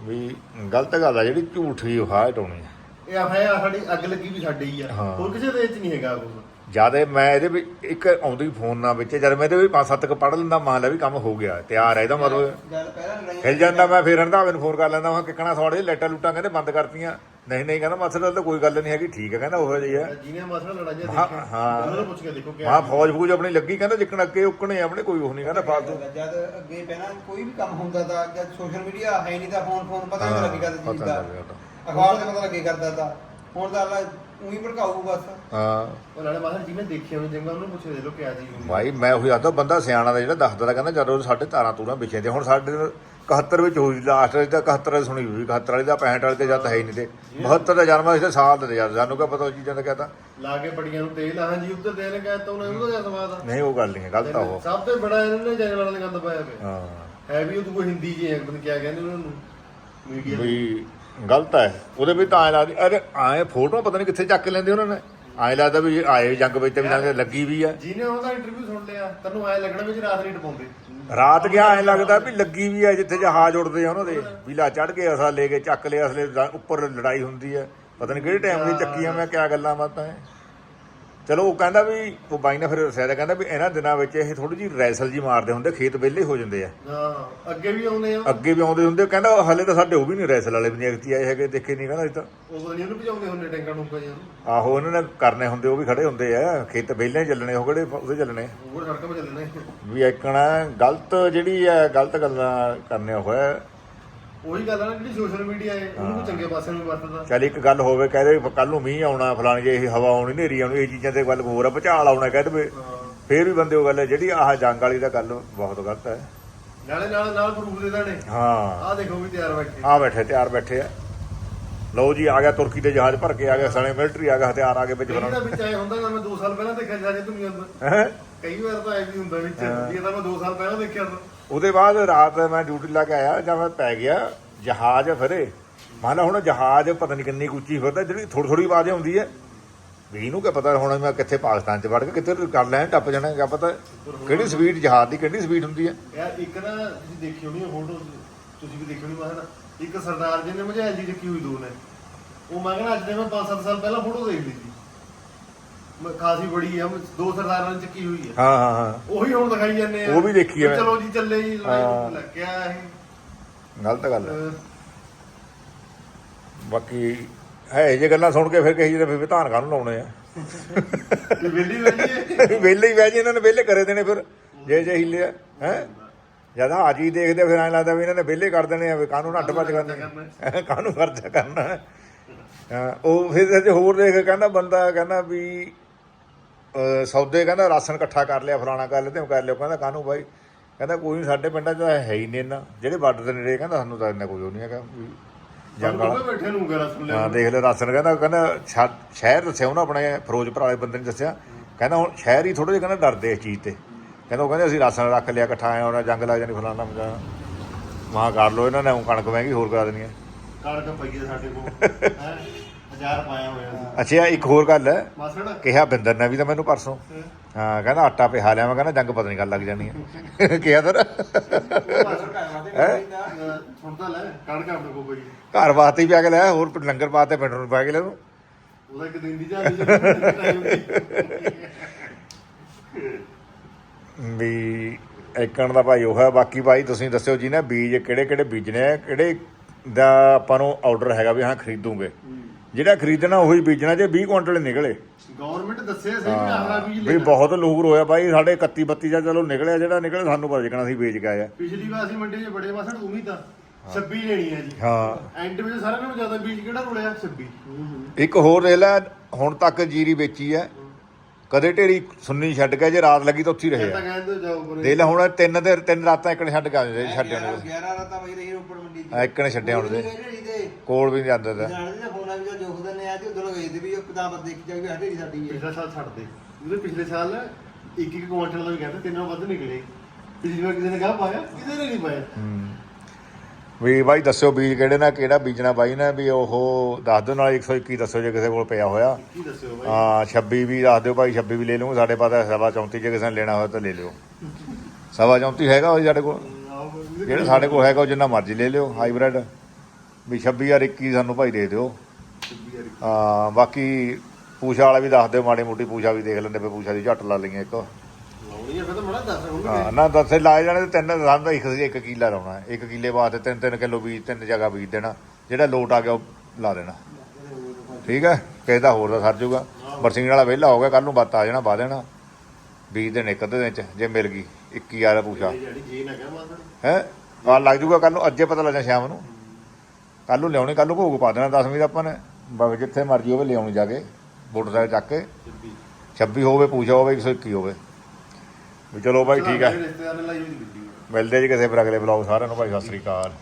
ਵੀ ਗਲਤ ਗੱਲ ਆ ਜਿਹੜੀ ਝੂਠੀ ਉਹ ਹਟਾਉਣੀ ਆ। ਇਹ ਆਫੇ ਸਾਡੀ ਅੱਗ ਲੱਗੀ ਵੀ ਸਾਡੇ ਹੀ ਆ। ਹਾਂ। ਹੋਰ ਕਿਸੇ ਦੇਸ਼ ਚ ਨਹੀਂ ਹੈਗਾ ਕੁਝ ਜ਼ਿਆਦਾ ਮੈਂ ਇਹਦੇ ਵਿੱਚ ਇੱਕ ਆਉਂਦੀ ਫੋਨ ਨਾਲ ਵਿੱਚ ਜਦ ਮੈਂ ਇਹਦੇ ਵਿੱਚ ਪੰਜ ਸੱਤ ਕ ਪੜ ਲੈਂਦਾ ਮੰਨ ਲਿਆ ਵੀ ਕੰਮ ਹੋ ਗਿਆ ਤਿਆਰ ਹੈ ਇਹਦਾ ਮਤਲਬ। ਜਦ ਪਹਿਲਾਂ ਲੜਾਈ ਹਿਲ ਜਾਂਦਾ ਮੈਂ ਫੇਰ ਰੰਧਾਵੇ ਨੂੰ ਫੋਨ ਕਰ ਲੈਂਦਾ ਹਾਂ ਕਿਕਣਾ ਸੌੜੇ ਲੈਟਾਂ ਲੂਟਾਂ ਕਹਿੰਦੇ ਬੰਦ ਕਰਤੀਆਂ। ਨਹੀਂ ਨਹੀਂ ਕਹਿੰਦਾ ਮਸਲਾ ਤਾਂ ਕੋਈ ਗੱਲ ਨਹੀਂ ਹੈਗੀ ਠੀਕ ਹੈ ਕਹਿੰਦਾ ਉਹੋ ਜਿਹੀ ਹੈ ਜਿਹਨੇ ਮਸਲਾ ਲੜਾਈਆਂ ਹਾਂ, ਦੇਖਿਆ ਹਾਂ। ਉਹਨਾਂ ਨੂੰ ਪੁੱਛ ਕੇ ਦੇਖੋ ਕਿਆ ਮਾਂ ਫੌਜ ਫੂਜ ਆਪਣੀ ਲੱਗੀ ਕਹਿੰਦਾ ਜਿੱਕਣ ਅੱਗੇ ਉੱਕਣੇ ਆਪਣੇ ਕੋਈ ਉਹ ਨਹੀਂ ਕਹਿੰਦਾ ਫਾਲਤੂ। ਜਦ ਅੱਗੇ ਪਹਿਲਾਂ ਕੋਈ ਵੀ ਕੰਮ ਹੁੰਦਾ ਤਾਂ ਜਦ ਸੋਸ਼ਲ ਮੀਡੀਆ ਹੈ ਨਹੀਂ ਤਾਂ ਫੋਨ ਫੋਨ ਪਤਾ ਨਹੀਂ ਲੱਗੀ ਕਰਦਾ ਚੀਜ਼ ਪਤਾ ਦਾ। ਨਹੀਂ। ਅਖਬਾਰ ਤੇ ਪਤਾ ਲੱਗੇ ਕਰਦਾ ਤਾਂ। ਹੁਣ ਤਾਂ ਅੱਲਾ ਉਹੀ ਭੜਕਾਊ ਬਸ। ਹਾਂ। ਉਹ ਨਾਲੇ ਮਸਲਾ ਜਿਹਨੇ ਦੇਖਿਆ ਹੋਵੇ ਚੰਗਾ ਉਹਨੂੰ ਪੁੱਛ ਕੇ ਦੇਖੋ ਕਿਆ ਚੀਜ਼ ਹੁੰਦੀ। ਭਾਈ ਮੈਂ ਉਹੀ ਆਦਾ ਬੰਦਾ ਸਿਆਣਾ ਦਾ ਜਿਹੜਾ ਦੱਸਦਾ ਤਾਂ ਕਹਿੰਦਾ ਜਦੋਂ ਸਾਡੇ ਤਾਰਾਂ ਤੂਰਾਂ ਵਿਛੇ ਤੇ ਹੁਣ ਸਾਡੇ 71 ਵਿੱਚ ਹੋਈ ਲਾਸਟ ਵਿੱਚ ਤਾਂ 71 ਸੁਣੀ ਹੋਈ 71 ਵਾਲੀ ਦਾ 65 ਵਾਲੀ ਤੇ ਜਦ ਹੈ ਹੀ ਨਹੀਂ ਤੇ। 72 ਦਾ ਜਨਮ ਸੀ ਤੇ ਸਾਲ ਦੇ ਜਦ ਸਾਨੂੰ ਕਿਆ ਪਤਾ ਉਹ ਚੀਜ਼ਾਂ ਦਾ ਕਹਤਾ ਲਾ ਕੇ ਬੜੀਆਂ ਨੂੰ ਤੇਲ ਹਾਂ ਜੀ ਉੱਧਰ ਦੇ ਨੇ ਕਹਿਤਾ ਉਹਨੇ ਉਹਦਾ ਕਿਆ ਸਵਾਦ ਆ। ਨਹੀਂ ਉਹ ਗੱਲ ਨਹੀਂ ਹੈ ਗਲਤ ਆ ਉਹ। ਸਭ ਤੋਂ ਬੜਾ ਇਹਨਾਂ ਨੇ ਜੰਗਲ ਵਾਲੇ ਨੇ ਗੰਦ ਪਾਇਆ ਪਿਆ। ਹਾਂ। ਹੈ ਵੀ ਉਹ ਤੋਂ ਕੋਈ ਹਿੰਦੀ ਜੀ ਹੈ ਪਤਾ ਕਿਆ ਕਹਿੰਦੇ ਉਹਨਾਂ ਨੂੰ। ਮੀਡੀਆ ਵੀ ਗਲਤ ਹੈ। ਉਹਦੇ ਵਿੱਚ ਤਾਂ ਐ ਲੱਗਦੀ ਅਰੇ ਆਏ ਫੋਟੋ ਪਤਾ ਨਹੀਂ ਕਿੱਥੇ ਚੱਕ ਕੇ ਲੈਂਦੇ ਉਹਨਾਂ ਨੇ। ਐ ਲੱਗਦਾ ਵੀ ਆਏ ਜੰਗ ਵਿੱਚ ਤੇ ਵੀ ਲੱਗੀ ਵੀ ਆ ਜਿਹਨੇ ਉਹਦਾ ਇੰਟਰਵਿਊ ਸੁਣ ਲਿਆ ਤੈਨੂੰ ਐ ਲੱਗਣਾ ਵੀ ਰਾਤ ਨਹੀਂ ਟਪਾਉਂਦੇ ਰਾਤ ਗਿਆ ਐ ਲੱਗਦਾ ਵੀ ਲੱਗੀ ਵੀ ਆ ਜਿੱਥੇ ਜਹਾਜ਼ ਉੱਡਦੇ ਆ ਉਹਨਾਂ ਦੇ। ਵੀ ਲਾ ਚੜ ਕੇ ਅਸਲਾ ਲੈ ਕੇ ਚੱਕ ਲਿਆ ਅਸਲੇ ਦਾ- ਉੱਪਰ ਲੜਾਈ ਹੁੰਦੀ ਹੈ। ਪਤਾ ਨਹੀਂ ਕਿਹੜੇ ਟਾਈਮ ਦੀ ਚੱਕੀਆਂ ਮੈਂ ਕਿਆ ਗੱਲਾਂ ਬਾਤਾਂ ਹੈ ਚਲੋ ਉਹ ਕਹਿੰਦਾ ਵੀ ਉਹ ਬਾਈ ਨੇ ਫਿਰ ਦੱਸਿਆ ਤਾਂ ਕਹਿੰਦਾ ਵੀ ਇਹਨਾਂ ਦਿਨਾਂ ਵਿੱਚ ਇਹ ਥੋੜੀ ਜਿਹੀ ਰੈਸਲ ਜੀ ਮਾਰਦੇ ਹੁੰਦੇ ਖੇਤ ਵਿਹਲੇ ਹੋ ਜਾਂਦੇ ਆ। ਹਾਂ ਅੱਗੇ ਵੀ ਆਉਂਦੇ ਆ। ਅੱਗੇ ਵੀ ਆਉਂਦੇ ਹੁੰਦੇ ਕਹਿੰਦਾ ਹਲੇ ਤਾਂ ਸਾਡੇ ਉਹ ਵੀ ਨਹੀਂ ਰੈਸਲ ਵਾਲੇ ਵੀ ਅਗਤੀ ਆਏ ਹੈਗੇ ਦੇਖੇ ਨਹੀਂ ਕਹਿੰਦਾ ਅਜੇ ਤਾਂ। ਉਹ ਪਤਾ ਨਹੀਂ ਉਹਨੂੰ ਭਜਾਉਂਦੇ ਹੁੰਦੇ ਟੈਂਕਾਂ ਟੁੰਕਾਂ ਜਾਂ ਆਹੋ ਉਹਨਾਂ ਨੇ ਕਰਨੇ ਹੁੰਦੇ ਉਹ ਵੀ ਖੜੇ ਹੁੰਦੇ ਆ। ਖੇਤ ਵਿਹਲੇ ਚੱਲਣੇ ਉਹ ਕਿਹੜੇ ਉਹਦੇ ਚੱਲਣੇ? ਉਹ ਸੜਕਾਂ 'ਤੇ ਚੱਲਣੇ। ਵੀ ਇੱਕਣਾ ਗਲਤ ਜਿਹੜੀ ਹੈ ਗਲਤ ਗੱਲਾਂ ਕਰਨੇ ਹੋਇਆ ਉਹੀ ਗੱਲ ਆ ਨਾ ਜਿਹੜੀ ਸੋਸ਼ਲ ਮੀਡੀਆ ਹੈ ਉਹਨੂੰ ਚੰਗੇ ਪਾਸੇ ਨੂੰ ਵਰਤਦਾ। ਚੱਲ ਇੱਕ ਗੱਲ ਹੋਵੇ ਕਹਦੇ ਕੱਲ ਨੂੰ ਮੀਂਹ ਆਉਣਾ ਫਲਾਣੀ ਜੇ ਇਹ ਹਵਾ ਆਉਣੀ ਨੇਰੀ ਆਉਣੀ ਇਹ ਚੀਜ਼ਾਂ ਤੇ ਗੱਲ ਹੋਰ ਆ ਭਚਾਲ ਆਉਣਾ ਕਹਿ ਦੇਵੇ। ਫੇਰ ਵੀ ਬੰਦੇ ਉਹ ਗੱਲ ਹੈ ਜਿਹੜੀ ਆਹ ਜੰਗ ਵਾਲੀ ਦਾ ਗੱਲ ਬਹੁਤ ਗਲਤ ਹੈ ਨਾਲੇ ਨਾਲ ਨਾਲ ਪ੍ਰੂਫ ਦੇ ਦੇਣੇ। ਹਾਂ। ਆਹ ਦੇਖੋ ਵੀ ਤਿਆਰ ਬੈਠੇ। ਆ ਬੈਠੇ ਤਿਆਰ ਬੈਠੇ ਆ। ਲਓ ਜੀ ਆ ਗਿਆ ਤੁਰਕੀ ਦੇ ਜਹਾਜ਼ ਭਰ ਕੇ ਆ ਗਿਆ ਸਣੇ ਮਿਲਟਰੀ ਆ ਗਿਆ ਹਥਿਆਰ ਆ ਗਏ ਵਿੱਚ ਕਈ ਬਣਾਉਣ ਦਾ ਵਿੱਚ ਆਏ ਹੁੰਦਾ ਨਾ ਮੈਂ 2 ਸਾਲ ਪਹਿਲਾਂ ਦੇਖਿਆ ਜਾਜੇ ਦੁਨੀਆ ਹੈਂ? ਕਈ ਵਾਰ ਤਾਂ ਐ ਵੀ ਹੁੰਦਾ ਵਿੱਚ ਇਹ ਤਾਂ ਮੈਂ 2 ਸਾਲ ਪਹਿਲਾਂ ਦੇਖਿਆ ਤਾਂ। ਉਹਦੇ ਬਾਅਦ ਰਾਤ ਮੈਂ ਡਿਊਟੀ ਲਾ ਕੇ ਆਇਆ ਜਦ ਮੈਂ ਪੈ ਗਿਆ, ਜਹਾਜ਼ ਫਿਰੇ। ਮੰਨ ਹੁਣ ਜਹਾਜ਼ ਪਤਾ ਨਹੀਂ ਕਿੰਨੀ ਉੱਚੀ ਫਿਰਦਾ, ਜਿਹੜੀ ਥੋੜੀ ਥੋੜੀ ਆਵਾਜ਼ ਆਉਂਦੀ ਹੈ। ਵੀ ਇਹਨੂੰ ਕੀ ਪਤਾ, ਹੁਣ ਮੈਂ ਕਿੱਥੇ ਪਾਕਿਸਤਾਨ ਚ ਵੜ ਕੇ ਕਿੱਥੇ ਕਰ ਲੈਣ, ਟੱਪ ਜਾਣਾ, ਕਿਆ ਪਤਾ, ਕਿਹੜੀ ਸਪੀਡ ਜਹਾਜ਼ ਦੀ, ਕਿਹੜੀ ਸਪੀਡ ਹੁੰਦੀ ਹੈ। ਯਾਰ, ਇੱਕ ਨਾ ਤੁਸੀਂ ਦੇਖੀ ਹੋਣੀ ਫੋਟੋ, ਤੁਸੀਂ ਵੀ ਦੇਖੀ ਹੋਣੀ ਮੈਂ ਇੱਕ ਸਰਦਾਰ ਜੀ ਨੇ ਮਝੈਲ ਜੀ ਰੱਖੀ ਹੋਈ ਦੋ ਨੇ। ਉਹ ਮੈਂ ਕਹਿੰਦਾ ਅੱਜ ਦੇ ਮੈਂ 5-7 ਸਾਲ ਪਹਿਲਾਂ ਫੋਟੋ ਦੇਖ ਲਈ ਮੈਂ ਖਾਸੀ ਬੜੀ ਆ ਦੋ ਸਰਦਾਰਾਂ ਨੇ ਚੱਕੀ ਹੋਈ ਹੈ ਹਾਂ ਹਾਂ ਹਾਂ। ਉਹੀ ਹੁਣ ਦਿਖਾਈ ਜਾਂਦੇ ਆ। ਉਹ ਵੀ ਦੇਖੀ ਆ ਮੈਂ। ਚਲੋ ਜੀ ਚੱਲੇ ਜੀ ਹਾਂ। ਲੱਗਿਆ ਇਹ। ਗਲਤ ਗੱਲ ਹੈ ਅਹ, ਬਾਕੀ ਹੈ ਜੇ ਗੱਲਾਂ ਸੁਣ ਕੇ ਫਿਰ ਕਹੀ ਜਿਹੜੇ ਫਿਰ ਵਿਧਾਨ ਕਾਨੂੰ ਲਾਉਣੇ ਆ? ਵੀ ਵਿਹਲੀ ਵੇਲੀ ਵਿਹਲੇ ਹੀ ਬਹਿ ਜੀ ਇਹਨਾਂ ਨੇ ਵਿਹਲੇ ਕਰੇ ਦੇਣੇ ਫਿਰ ਜੇ ਜੇ ਹਿੱਲਿਆ ਹੈ? ਜਦ ਹਾਜੀ ਦੇਖਦੇ ਫਿਰ ਐਂ ਲੱਗਦਾ ਵੀ ਇਹਨਾਂ ਨੇ ਵਿਹਲੇ ਕਰ ਦੇਣੇ ਆ ਵੀ ਕਾਨੂੰਨ ਅੱਡ ਭੱਜ ਕਰਨੇ ਕਾਨੂੰਨ ਖਰਚਾ ਕਰਨਾ? ਹੈ। ਹਾਂ, ਉਹ ਫਿਰ ਜੇ ਹੋਰ ਦੇਖ ਕਹਿੰਦਾ ਬੰਦਾ ਕਹਿੰਦਾ ਵੀ ਸੌਦੇ ਕਹਿੰਦਾ ਰਾਸ਼ਨ ਇਕੱਠਾ ਕਰ ਲਿਆ ਫਲਾਣਾ ਕਰ ਲਿਆ ਤੇ ਉਹ ਕਰ ਲਿਆ। ਕਹਿੰਦਾ ਕਾਨੂੰ ਬਾਈ? ਕਹਿੰਦਾ ਕੋਈ ਨਹੀਂ ਸਾਡੇ ਪਿੰਡਾਂ 'ਚ ਤਾਂ ਹੈ ਹੀ ਨਹੀਂ ਇੰਨਾ। ਜਿਹੜੇ ਬਾਰਡਰ ਦੇ ਨੇੜੇ ਕਹਿੰਦਾ ਸਾਨੂੰ ਤਾਂ ਇੰਨਾ ਕੋਈ ਉਹ ਨਹੀਂ ਹੈਗਾ ਜੰਗ ਵਾਲਾ। ਜੰਗਲ ਬੈਠੇ ਨੂੰ ਗਰਾ ਸੁਣ ਲਿਆ? ਹਾਂ ਦੇਖ ਲੈ ਰਾਸ਼ਨ। ਕਹਿੰਦਾ ਕਹਿੰਦਾ ਸ਼ਹਿਰ ਦੱਸਿਆ ਉਹਨਾਂ ਆਪਣੇ ਫਿਰੋਜ਼ਪੁਰ ਵਾਲੇ ਬੰਦੇ ਨੇ ਦੱਸਿਆ। ਕਹਿੰਦਾ ਹੁਣ ਸ਼ਹਿਰ ਹੀ ਥੋੜੇ ਜਿਹਾ ਕਹਿੰਦਾ ਡਰਦੇ ਇਸ ਚੀਜ਼ ਤੇ। ਕਹਿੰਦਾ ਉਹ ਕਹਿੰਦੇ ਅਸੀਂ ਰਾਸ਼ਨ ਰੱਖ ਲਿਆ ਇਕੱਠਾ ਆਇਆ ਉਹਨਾਂ ਜੰਗ ਲੱਗ ਜਾਣੀ ਫਲਾਣਾ ਮਜਾ ਮਾਂ ਕਰ ਲੋ ਇਹਨਾਂ ਨੇ ਊਂ ਕਣਕ ਮਹਿੰਗੀ ਹੋਰ ਕਰਾ ਦੇਣੀ ਹੈ। ਕਾਰਕ ਪਈਏ ਸਾਡੇ ਕੋਲ ਹੈ? ਹਜ਼ਾਰ ਪਾਇਆ ਹੋਇਆ ਸੀ। ਅੱਛਾ ਇੱਕ ਹੋਰ ਗੱਲ ਹੈ। ਮਾਸੜ? ਕਿਹਾ ਬਿੰਦਰ ਨੇ ਵੀ ਤਾਂ ਮੈਨੂੰ ਪਰਸੋਂ। ਹਾਂ। ਕਹਿੰਦਾ ਆਟਾ ਪਿਹਾ ਲਿਆ ਮੈਂ ਕਹਿੰਦਾ ਜੰਗ ਪਤਾ ਨਹੀਂ ਗੱਲ ਲੱਗ ਜਾਣੀ ਹੈ। ਕਿਹਾ ਦਰ ਅਹ, ਸੁਣਦਾ ਲੈ ਕਣਕ ਆਪਣੇ ਕੋਲ ਪਈ ਘਰ ਵਾਸਤੇ ਹੀ ਪਿਆ ਕੇ ਲਿਆ ਹੋਰ ਲੰਗਰ ਪਾਤੇ ਪਿੰਡ ਨੂੰ ਪਾ ਕੇ ਲਿਆ ਉਹਦਾ ਇੱਕ ਦਿਨ ਦੀ ਜਾਂਦੀ ਵੀ ਇੱਕਣ ਦਾ ਭਾਈ ਉਹ ਹੈ ਬਾਕੀ ਭਾਈ ਤੁਸੀਂ ਦੱਸਿਓ ਜੀ ਨਾ ਬੀਜ ਕਿਹੜੇ ਕਿਹੜੇ ਬੀਜਣੇ ਆ ਕਿਹੜੇ ਦਾ ਆਪਾਂ ਨੂੰ ਆਰਡਰ ਹੈਗਾ ਵੀ ਹਾਂ ਖਰੀਦੂਗੇ। ਜਿਹੜਾ ਖਰੀਦਣਾ ਉਹੀ ਬੀਜਣਾ ਜੇ 20 ਕੁਇੰਟਲ ਨਿਕਲੇ। ਗਵਰਨਮੈਂਟ ਦੱਸਿਆ ਸਹੀ ਵੀ ਬੀਜ ਵੀ ਲੈਣਾ। ਬਹੁਤ ਲੂਰ ਹੋਇਆ ਬਾਈ ਸਾਡੇ 31 32 ਜਾਂ ਚਲੋ ਨਿਕਲਿਆ ਜਿਹੜਾ ਨਿਕਲਿਆ ਸਾਨੂੰ ਪਤਾ ਜਿਕਣਾ ਸੀ ਵੇਚ ਕੇ ਆਏ ਆ। ਪਿਛਲੀ ਵਾਰ ਅਸੀਂ ਮੰਡੀ 'ਚ ਬੜੇ ਮਾਸੜ ਵੀ ਤਾਂ 26 ਲੈਣੀ ਹੈ ਜੀ। ਹਾਂ। ਐਂਡ ਵਿੱਚ ਸਾਰਿਆਂ ਨਾਲੋਂ ਜ਼ਿਆਦਾ ਬੀਜ ਕਿਹੜਾ ਰੁਲਿਆ? 26 ਇੱਕ ਹੋਰ ਦੇਖ ਲੈ ਹੁਣ ਤੱਕ ਜੀਰੀ ਵੇਚੀ ਐ ਕਦੇ ਢੇਰੀ ਸੁੰਨੀ ਛੱਡ ਕੇ ਜੇ ਰਾਤ ਲੱਗੀ ਤਾਂ ਉੱਥੇ ਹੀ ਰਹੇ ਤਾਂ ਆ ਕਹਿੰਦੇ ਜਾਓ ਪਰੇ ਦੇਖ ਲੈ ਹੁਣ ਤਿੰਨ ਤੇ ਤਿੰਨ ਰਾਤਾਂ ਇੱਕ ਨੇ ਛੱਡ ਕੇ ਆਉਂਦੇ ਛੱਡਿਆ ਨੇ 11 ਰਾਤਾਂ ਵਜ ਰਹੀ ਰੋਪੜ ਮੰਡੀ ਦੀ। ਆ ਇੱਕ ਨੇ ਛੱਡਿਆ ਹੁਣ ਦੇ ਦੇ ਕੋਲ ਵੀ ਨਹੀਂ ਜਾਂਦੇ ਤੇ। ਜਾਣਦੇ ਨੇ ਫੋਨਾਂ ਵਿੱਚ ਜੋਖ ਦਿੰਦੇ ਆ ਤੇ ਉਧਰ ਗਏ ਤੇ ਵੀ ਉਹ ਕਿਤਾਬ ਦੇਖ ਜਾ ਵੀ ਹਟੇਰੀ ਸਾਡੀ ਹੈ। ਪਿਛਲਾ ਸਾਲ ਛੱਡ ਦੇ ਉਹਦੇ ਪਿਛਲੇ ਸਾਲ ਇੱਕ ਇੱਕ ਕੁਆਂਟਲ ਦਾ ਵੀ ਕਹਿੰਦੇ ਤਿੰਨੋਂ ਵੱਧ ਨਿਕਲੇ। ਪਿਛਲੀ ਵਾਰ ਕਿਸੇ ਨੇ ਕਹਾ ਪਾਇਆ ਕਿਸੇ ਨੇ ਨਹੀਂ ਪਾਇਆ। ਵੀ ਬਾਈ ਦੱਸਿਓ ਬੀਜ ਕਿਹੜੇ ਨਾਲ ਕਿਹੜਾ ਬੀਜਣਾ ਬਾਈ ਨੇ ਵੀ ਉਹ ਦੱਸ ਦਿਓ ਨਾਲ 121 ਦੱਸਿਓ ਜੇ ਕਿਸੇ ਕੋਲ ਪਿਆ ਹੋਇਆ। ਕੀ ਦੱਸਿਓ ਬਾਈ। ਹਾਂ 26 ਵੀ ਦੱਸ ਦਿਓ ਭਾਈ 26 ਵੀ ਲੈ ਲਵਾਂਗੇ ਸਾਡੇ ਪਾਸ ਸਵਾ 34 ਜੇ ਕਿਸੇ ਨੇ ਲੈਣਾ ਹੋਇਆ ਤਾਂ ਲੈ ਲਿਓ। ਸਵਾ 34 ਹੈਗਾ ਉਹ ਸਾਡੇ ਕੋਲ? ਜਿਹੜਾ ਸਾਡੇ ਕੋਲ ਹੈਗਾ ਉਹ ਜਿੰਨਾ ਮਰਜ਼ੀ ਲੈ ਲਿਓ ਹਾਈਬ੍ਰਿਡ। ਵੀ 26 ਯਾਰ 21 ਸਾਨੂੰ ਭਾਈ ਦੇ ਦਿਓ। ਹਾਂ ਬਾਕੀ ਪੂਛਾ ਵਾਲਾ ਵੀ ਦੱਸ ਦਿਓ ਮਾੜੀ ਮੋਟੀ ਪੂਛਾ ਵੀ ਦੇਖ ਲੈਂਦੇ ਪਏ ਪੂਛਾ ਦੀ ਝੱਟ ਲਾ ਲਈਏ ਇੱਕ। ਲਾਉਣੀ ਹੈ ਫਿਰ ਤਾਂ ਮੜਾ ਦੱਸ ਹੁਣ ਹਾਂ ਨਾ ਦੱਸੇ ਲਾਏ ਜਾਣੇ ਤੇ ਤਿੰਨ ਸਾਨੂੰ ਤਾਂ ਇੱਕ ਇੱਕ ਕਿੱਲਾ ਲਾਉਣਾ। ਇੱਕ ਕਿੱਲੇ ਵਾਸਤੇ ਤਿੰਨ ਤਿੰਨ ਕਿਲੋ ਬੀਜ ਤਿੰਨ ਜਗ੍ਹਾ ਬੀਜ ਦੇਣਾ। ਜਿਹੜਾ ਲੋਟ ਆ ਗਿਆ ਉਹ ਲਾ ਦੇਣਾ। ਠੀਕ ਹੈ? ਕਿਸੇ ਦਾ ਹੋਰ ਦਾ ਸਰ ਜਾਊਗਾ। ਬਰਸਿੰਗ ਵਾਲਾ ਵਿਹਲਾ ਹੋ ਗਿਆ ਕੱਲ ਨੂੰ ਬੱਤ ਆ ਜਾਣਾ ਵਾ ਦੇਣਾ। ਬੀਜ ਦੇਣੇ ਇੱਕ ਅੱਧੇ ਦਿਨ ਚ ਜੇ ਮਿਲ ਗਈ। 21 ਯਾਰ ਪੂਛਾ। ਜਿਹੜੀ ਜੀ ਨਾ ਕਹਿ ਮਾਸੜ ਹੈ? ਆ ਲੱਗ ਜੂਗਾ ਕੱਲ ਨੂੰ ਅੱਜੇ ਪਤਾ ਲੱਗਾ ਸ਼ਾਮ ਨੂੰ। ਕੱਲ ਨੂੰ ਲਿਆਉਣੀ ਕੱਲ ਨੂੰ ਭੋਗ ਪਾ ਦੇਣਾ 10ਵੀਂ ਦਾ ਆਪਾਂ ਨੇ। ਬਗ ਜਿੱਥੇ ਮਰਜ਼ੀ ਹੋਵੇ ਲਿਆਉਣੀ ਜਾ ਕੇ। ਮੋਟਰਸਾਈਕਲ ਚੱਕ ਕੇ। ਛੱਬੀ। 26 ਹੋਵੇ ਪੂਛਾ ਹੋਵੇ 121 ਹੋਵੇ। ਵੀ ਚਲੋ ਭਾਈ ਠੀਕ ਹੈ ਰਿਸ਼ਤੇਦਾਰ ਲਾਈ ਮਿਲਦੇ ਜੀ ਕਿਸੇ ਫਿਰ ਅਗਲੇ ਬਲੌਗ ਸਾਰਿਆਂ ਨੂੰ ਭਾਈ ਸਤਿ ਸ੍ਰੀ ਅਕਾਲ।